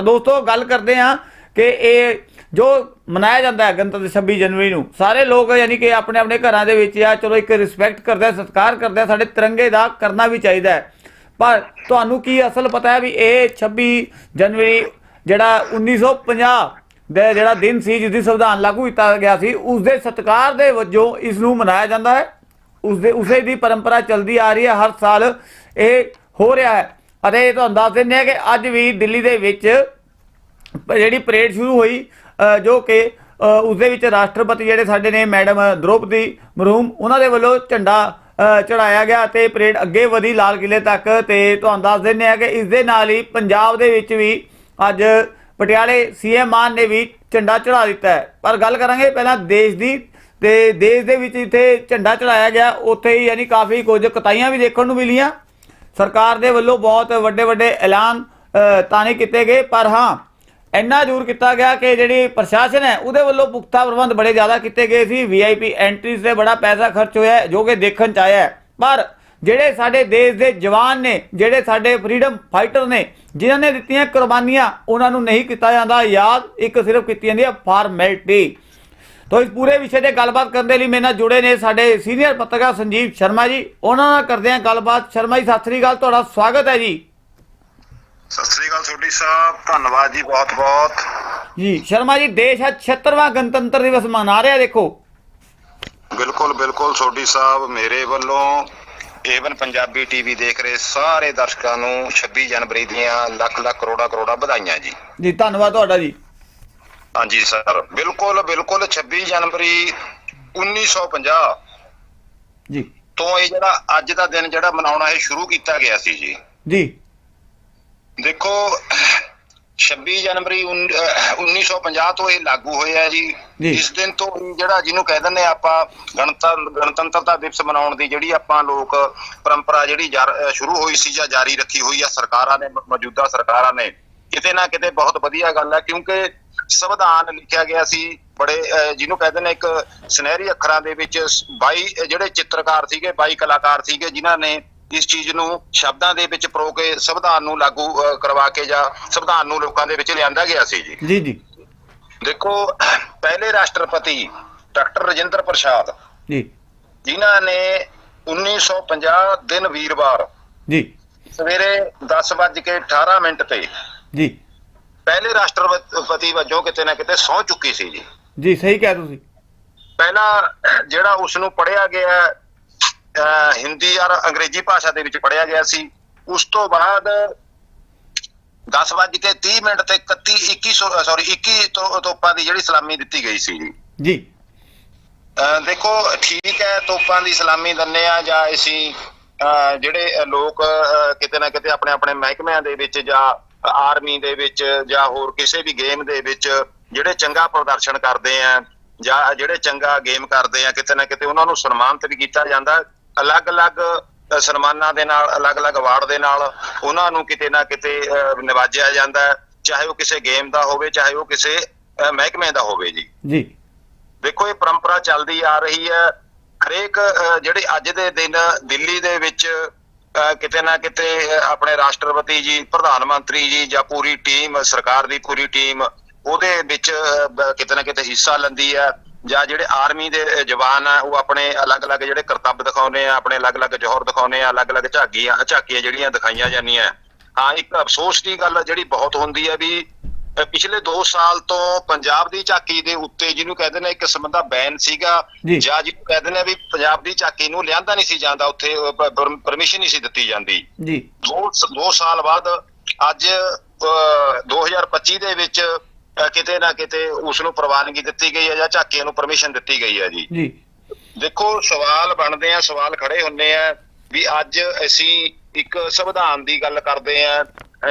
ਤਾਂ ਦੋਸਤੋ ਗੱਲ ਕਰਦੇ ਹਾਂ ਕਿ ਇਹ ਜੋ ਮਨਾਇਆ ਜਾਂਦਾ ਹੈ ਗਣਤੰਤਰ 26 ਜਨਵਰੀ ਨੂੰ, ਸਾਰੇ ਲੋਕ ਯਾਨੀ ਕਿ ਆਪਣੇ ਆਪਣੇ ਘਰਾਂ ਦੇ ਵਿੱਚ ਆ, ਚਲੋ ਇੱਕ ਰਿਸਪੈਕਟ ਕਰਦੇ ਸਤਿਕਾਰ ਕਰਦੇ ਸਾਡੇ ਤਿਰੰਗੇ ਦਾ ਕਰਨਾ ਵੀ ਚਾਹੀਦਾ ਹੈ। ਪਰ ਤੁਹਾਨੂੰ ਕੀ ਅਸਲ ਪਤਾ ਹੈ ਵੀ ਇਹ 26 ਜਨਵਰੀ ਜਿਹੜਾ 1950 ਦੇ ਜਿਹੜਾ ਦਿਨ ਸੀ, ਜਿਸ ਦੀ ਸੰਵਿਧਾਨ ਲਾਗੂ ਕੀਤਾ ਗਿਆ ਸੀ, ਉਸ ਦੇ ਸਤਿਕਾਰ ਦੇ ਵਜੋਂ ਇਸ ਨੂੰ ਮਨਾਇਆ ਜਾਂਦਾ ਹੈ। ਉਸ ਦੇ, ਉਸੇ ਦੀ ਪਰੰਪਰਾ ਚੱਲਦੀ ਆ ਰਹੀ ਹੈ, ਹਰ ਸਾਲ ਇਹ ਹੋ ਰਿਹਾ ਹੈ। ਅਤੇ ਤੁਹਾਨੂੰ ਦੱਸ ਦਿੰਦੇ ਹਾਂ ਕਿ ਅੱਜ ਵੀ ਦਿੱਲੀ ਦੇ ਵਿੱਚ ਜਿਹੜੀ ਪਰੇਡ ਸ਼ੁਰੂ ਹੋਈ ਜੋ ਕਿ ਅ, ਉਸ ਦੇ ਵਿੱਚ ਰਾਸ਼ਟਰਪਤੀ ਜਿਹੜੇ ਸਾਡੇ ਨੇ ਮੈਡਮ ਦ੍ਰੋਪਦੀ ਮਰੂਮ ਉਹਨਾਂ ਦੇ ਵੱਲੋਂ ਝੰਡਾ ਚੜਾਇਆ ਗਿਆ ਤੇ ਪਰੇਡ ਅੱਗੇ ਵਧੀ ਲਾਲ ਕਿਲੇ ਤੱਕ ਤੇ ਤੁਹਾਨੂੰ ਦੱਸ ਦਿੰਦੇ ਆ ਕਿ ਇਸ ਦੇ ਨਾਲ ਹੀ ਪੰਜਾਬ ਦੇ ਵਿੱਚ ਵੀ ਅੱਜ ਪਟਿਆਲੇ ਸੀਐਮ ਮਾਨ ਨੇ ਵੀ ਝੰਡਾ ਚੜਾ ਦਿੱਤਾ ਹੈ। ਪਰ ਗੱਲ ਕਰਾਂਗੇ ਪਹਿਲਾਂ ਦੇਸ਼ ਦੀ ਤੇ ਦੇਸ਼ ਦੇ ਵਿੱਚ ਜਿੱਥੇ ਝੰਡਾ ਚੜਾਇਆ ਗਿਆ ਉੱਥੇ ਹੀ ਯਾਨੀ ਕਾਫੀ ਕੁਝ ਕਤਾਈਆਂ ਵੀ ਦੇਖਣ ਨੂੰ ਮਿਲੀਆਂ। ਸਰਕਾਰ ਦੇ ਵੱਲੋਂ ਬਹੁਤ ਵੱਡੇ ਵੱਡੇ ਐਲਾਨ ਤਾਂ ਨਹੀਂ ਕੀਤੇ ਗਏ, ਪਰ ਹਾਂ, ਇੰਨਾ ਜ਼ਰੂਰ ਕੀਤਾ ਗਿਆ ਕਿ ਜਿਹੜੀ ਪ੍ਰਸ਼ਾਸਨ ਹੈ, ਉਹਦੇ ਵੱਲੋਂ ਪੁਖਤਾ ਪ੍ਰਬੰਧ ਬੜੇ ਜ਼ਿਆਦਾ ਕੀਤੇ ਗਏ ਸੀ। ਵੀਆਈਪੀ ਐਂਟਰੀਜ਼ ਤੇ ਬੜਾ ਪੈਸਾ ਖਰਚ ਹੋਇਆ ਜੋ ਕਿ ਦੇਖਣ ਚ ਆਇਆ ਪਰ ਜਿਹੜੇ ਸਾਡੇ ਦੇਸ਼ ਦੇ ਜਵਾਨ ਨੇ, ਜਿਹੜੇ ਸਾਡੇ ਫਰੀडम ਫਾਈਟਰ ਨੇ, ਜਿਨ੍ਹਾਂ ਨੇ ਦਿੱਤੀਆਂ ਕੁਰਬਾਨੀਆਂ, ਉਹਨਾਂ ਨੂੰ ਨਹੀਂ ਕੀਤਾ ਜਾਂਦਾ। ਯਾਦ ਇੱਕ ਸਿਰਫ ਕੀਤੀ ਜਾਂਦੀ ਹੈ ਫਾਰਮੈਲਿਟੀ ਤੋ ਇਸ ਪੂਰੇ ਵਿਸ਼ੇ ਤੇ ਗੱਲਬਾਤ ਕਰਨ ਦੇ ਲਈ ਮੇਰੇ ਨਾਲ ਜੁੜੇ ਨੇ ਸਾਡੇ ਸੀਨੀਅਰ ਪੱਤਰਕਾਰ ਸੰਜੀਵ ਸ਼ਰਮਾ ਜੀ। ਉਹਨਾਂ ਨਾਲ ਕਰਦੇ ਹਾਂ ਗੱਲਬਾਤ। ਸ਼ਰਮਾ ਜੀ ਸਤਿ ਸ੍ਰੀ ਅਕਾਲ। ਤੁਹਾਡਾ ਸਵਾਗਤ ਹੈ ਜੀ। ਸਤਿ ਸ੍ਰੀ ਅਕਾਲ ਛੋਟੀ ਸਾਹਿਬ। ਧੰਨਵਾਦ ਜੀ ਬਹੁਤ ਬਹੁਤ ਜੀ ਸ਼ਰਮਾ ਜੀ ਦੇਸ਼ ਅੱਜ 76ਵਾਂ ਗਣਤੰਤਰ ਦਿਵਸ ਮਨਾ ਰਿਹਾ ਦੇਖੋ। ਬਿਲਕੁਲ ਬਿਲਕੁਲ ਛੋਟੀ ਸਾਹਿਬ ਮੇਰੇ ਵੱਲੋਂ ਏਵਨ ਪੰਜਾਬੀ ਟੀਵੀ ਦੇਖ ਰਹੇ ਸਾਰੇ ਦਰਸ਼ਕਾਂ ਨੂੰ 26 ਜਨਵਰੀ ਦੀਆਂ ਲੱਖ ਲੱਖ ਕਰੋੜਾ ਕਰੋੜਾ ਵਧਾਈਆਂ ਜੀ। ਜੀ ਧੰਨਵਾਦ ਤੁਹਾਡਾ ਜੀ। ਹਾਂਜੀ ਸਰ ਬਿਲਕੁਲ ਬਿਲਕੁਲ 26 ਜਨਵਰੀ 1950 ਜੀ। ਤੋਂ ਇਹ ਜਿਹੜਾ ਅੱਜ ਦਾ ਦਿਨ ਜਿਹੜਾ ਮਨਾਉਣਾ ਇਹ ਸ਼ੁਰੂ ਕੀਤਾ ਗਿਆ ਸੀ ਜੀ। ਜੀ। ਦੇਖੋ 26 ਜਨਵਰੀ ਉਨ- ਅਹ 1950 ਤੋਂ ਇਹ ਲਾਗੂ ਹੋਇਆ ਜੀ। ਇਸ ਦਿਨ ਤੋਂ ਜਿਹੜਾ ਜਿਹਨੂੰ ਕਹਿ ਦਿੰਦੇ ਆਪਾਂ ਗਣਤੰਤਰ ਗਣਤੰਤਰਤਾ ਦਿਵਸ ਮਨਾਉਣ ਦੀ ਜਿਹੜੀ ਆਪਾਂ ਲੋਕ ਪਰੰਪਰਾ ਜਿਹੜੀ ਸ਼ੁਰੂ ਹੋਈ ਸੀ ਜਾਂ ਜਾਰੀ ਰੱਖੀ ਹੋਈ ਆ ਸਰਕਾਰਾਂ ਨੇ ਮੌਜੂਦਾ ਸਰਕਾਰਾਂ ਨੇ ਕਿਤੇ ਨਾ ਕਿਤੇ ਬਹੁਤ ਵਧੀਆ ਗੱਲ ਹੈ ਕਿਉਂਕਿ ਸੰਵਿਧਾਨ ਲਿਖਿਆ ਗਿਆ ਸੀ ਬੜੇ ਜਿਹਨੂੰ ਕਹਿ ਦਿੰਦੇ ਇੱਕ ਸੁਨਹਿਰੀ ਅੱਖਰਾਂ ਦੇ ਵਿੱਚ 22 ਜਿਹੜੇ ਚਿੱਤਰਕਾਰ ਸੀਗੇ 22 ਕਲਾਕਾਰ ਸੀਗੇ ਜਿਨ੍ਹਾਂ ਨੇ ਇਸ ਚੀਜ਼ ਨੂੰ ਸ਼ਬਦਾਂ ਦੇ ਵਿੱਚ ਪਰੋ ਕੇ ਸੰਵਿਧਾਨ ਨੂੰ ਲਾਗੂ ਕਰਵਾ ਕੇ ਜਾਂ ਸੰਵਿਧਾਨ ਨੂੰ ਲੋਕਾਂ ਦੇ ਵਿੱਚ ਲਿਆਂਦਾ ਗਿਆ ਸੀ ਜੀ। ਜੀ ਜੀ। ਦੇਖੋ ਪਹਿਲੇ ਰਾਸ਼ਟਰਪਤੀ ਡਾਕਟਰ ਰਜਿੰਦਰ ਪ੍ਰਸਾਦ ਜੀ। ਜਿਨ੍ਹਾਂ ਨੇ 1950 ਦਿਨ ਵੀਰਵਾਰ ਜੀ। ਸਵੇਰੇ 10:18 ਮਿੰਟ ਤੇ ਜੀ। ਪਹਿਲੇ ਰਾਸ਼ਟਰਪਤੀ ਵਜੋਂ ਕਿਤੇ ਨਾ ਕਿਤੇ ਸਹੁੰ ਚੁੱਕੀ ਸੀ ਜੀ। ਜੀ ਸਹੀ ਕਿਹਾ ਤੁਸੀਂ। ਪਹਿਲਾ ਜਿਹੜਾ ਉਸ ਨੂੰ ਪੜਿਆ ਗਿਆ ਹਿੰਦੀ ਔਰ ਅੰਗਰੇਜ਼ੀ ਭਾਸ਼ਾ ਦੇ ਵਿੱਚ ਪੜਿਆ ਗਿਆ ਸੀ ਉਸ ਤੋਂ ਬਾਅਦ 10 ਵੱਜ ਕੇ 30 ਮਿੰਟ ਤੇ 31 21 ਸੌਰੀ 21 ਤੋਂ ਤੋਪਾਂ ਦੀ ਜਿਹੜੀ ਸਲਾਮੀ ਦਿੱਤੀ ਗਈ ਸੀ ਜੀ। ਜੀ। ਦੇਖੋ ਠੀਕ ਹੈ ਤੋਪਾਂ ਦੀ ਸਲਾਮੀ ਦਿੰਨੇ ਆ ਜਾਂ ਅਸੀਂ ਜਿਹੜੇ ਲੋਕ ਕਿਤੇ ਨਾ ਕਿਤੇ ਆਪਣੇ ਆਪਣੇ ਮਹਿਕਮਿਆਂ ਦੇ ਵਿੱਚ ਜਾਂ ਆਰਮੀ ਦੇ ਵਿੱਚ ਜਾਂ ਹੋਰ ਕਿਸੇ ਵੀ ਗੇਮ ਦੇ ਵਿੱਚ ਜਿਹੜੇ ਚੰਗਾ ਪ੍ਰਦਰਸ਼ਨ ਕਰਦੇ ਆ ਜਾਂ ਜਿਹੜੇ ਚੰਗਾ ਗੇਮ ਕਰਦੇ ਆ ਕਿਤੇ ਨਾ ਕਿਤੇ ਉਹਨਾਂ ਨੂੰ ਸਨਮਾਨਿਤ ਵੀ ਕੀਤਾ ਜਾਂਦਾ। ਅਲੱਗ-ਅਲੱਗ ਸਨਮਾਨਾਂ ਦੇ ਨਾਲ ਅਲੱਗ-ਅਲੱਗ ਅਵਾਰਡ ਦੇ ਨਾਲ ਉਹਨਾਂ ਨੂੰ ਕਿਤੇ ਨਾ ਕਿਤੇ ਨਿਵਾਜਿਆ ਜਾਂਦਾ ਚਾਹੇ ਉਹ ਕਿਸੇ ਗੇਮ ਦਾ ਹੋਵੇ ਚਾਹੇ ਉਹ ਕਿਸੇ ਮਹਿਕਮੇ ਦਾ ਹੋਵੇ ਜੀ। ਜੀ। ਦੇਖੋ ਇਹ ਪਰੰਪਰਾ ਚੱਲਦੀ ਆ ਰਹੀ ਹੈ। ਹਰੇਕ ਜਿਹੜੇ ਅੱਜ ਦੇ ਦਿਨ ਦਿੱਲੀ ਦੇ ਵਿੱਚ ਕਿਤੇ ਨਾ ਕਿਤੇ ਆਪਣੇ ਰਾਸ਼ਟਰਪਤੀ ਜੀ, ਪ੍ਰਧਾਨ ਮੰਤਰੀ ਜੀ ਜਾਂ ਪੂਰੀ ਟੀਮ, ਸਰਕਾਰ ਦੀ ਪੂਰੀ ਟੀਮ ਉਹਦੇ ਵਿੱਚ ਕਿਤੇ ਨਾ ਕਿਤੇ ਹਿੱਸਾ ਲੈਂਦੀ ਹੈ ਜਾਂ ਜਿਹੜੇ ਆਰਮੀ ਦੇ ਜਵਾਨ ਆ, ਉਹ ਆਪਣੇ ਅਲੱਗ-ਅਲੱਗ ਜਿਹੜੇ ਕਰਤੱਵ ਦਿਖਾਉਂਦੇ ਆ, ਆਪਣੇ ਅਲੱਗ-ਅਲੱਗ ਜੋਹਰ ਦਿਖਾਉਂਦੇ ਆ, ਅਲੱਗ-ਅਲੱਗ ਝਾਕੀਆਂ ਝਾਕੀਆਂ ਜਿਹੜੀਆਂ ਦਿਖਾਈਆਂ ਜਾਂਦੀਆਂ। ਹਾਂ, ਇੱਕ ਅਫਸੋਸ ਦੀ ਗੱਲ ਜਿਹੜੀ ਬਹੁਤ ਹੁੰਦੀ ਹੈ ਵੀ ਪਿਛਲੇ 2 ਸਾਲ ਤੋਂ ਪੰਜਾਬ ਦੀ ਝਾਕੀ ਦੇ ਉੱਤੇ ਜਿਹਨੂੰ ਕਹਿੰਦੇ ਨੇ ਇੱਕ ਕਿਸਮ ਦਾ ਬੈਨ ਸੀਗਾ ਜੀ। ਜਿਹਨੂੰ ਕਹਿੰਦੇ ਨੇ ਵੀ ਪੰਜਾਬ ਦੀ ਝਾਕੀ ਨੂੰ ਲਿਆਂਦਾ ਨਹੀਂ ਸੀ ਜਾਂਦਾ ਉੱਥੇ ਪਰਮਿਸ਼ਨ ਨਹੀਂ ਸੀ ਦਿੱਤੀ ਜਾਂਦੀ। ਜੀ। ਦੋ ਦੋ ਸਾਲ ਬਾਅਦ ਅੱਜ ਅਹ, 2025 ਦੇ ਵਿੱਚ ਕਿਤੇ ਨਾ ਕਿਤੇ ਉਸ ਨੂੰ ਪ੍ਰਵਾਨਗੀ ਦਿੱਤੀ ਗਈ ਹੈ ਜਾਂ ਝਾਕੀਆਂ ਨੂੰ ਪਰਮਿਸ਼ਨ ਦਿੱਤੀ ਗਈ ਹੈ ਜੀ। ਜੀ। ਦੇਖੋ ਸਵਾਲ ਬਣਦੇ ਆ ਸਵਾਲ ਖੜੇ ਹੁੰਦੇ ਆ ਵੀ ਅੱਜ ਅਸੀਂ ਇੱਕ ਸੰਵਿਧਾਨ ਦੀ ਗੱਲ ਕਰਦੇ ਆ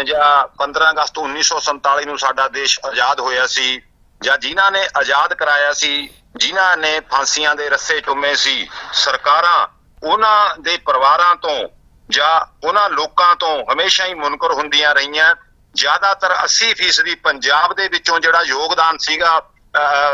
ਜਾਂ 15 ਅਗਸਤ 1947 ਨੂੰ ਸਾਡਾ ਦੇਸ਼ ਆਜ਼ਾਦ ਹੋਇਆ ਸੀ, ਜਾਂ ਜਿਨ੍ਹਾਂ ਨੇ ਆਜ਼ਾਦ ਕਰਾਇਆ ਸੀ, ਜਿਨ੍ਹਾਂ ਨੇ ਫਾਂਸੀਆਂ ਦੇ ਰੱਸੇ ਚੁੰਮੇ ਸੀ, ਸਰਕਾਰਾਂ ਉਹਨਾਂ ਦੇ ਪਰਿਵਾਰਾਂ ਤੋਂ ਜਾਂ ਉਹਨਾਂ ਲੋਕਾਂ ਤੋਂ ਹਮੇਸ਼ਾ ਹੀ ਮੁਨਕਰ ਹੁੰਦੀਆਂ ਰਹੀਆਂ। ਜ਼ਿਆਦਾਤਰ 80% ਪੰਜਾਬ ਦੇ ਵਿੱਚੋਂ ਜਿਹੜਾ ਯੋਗਦਾਨ ਸੀਗਾ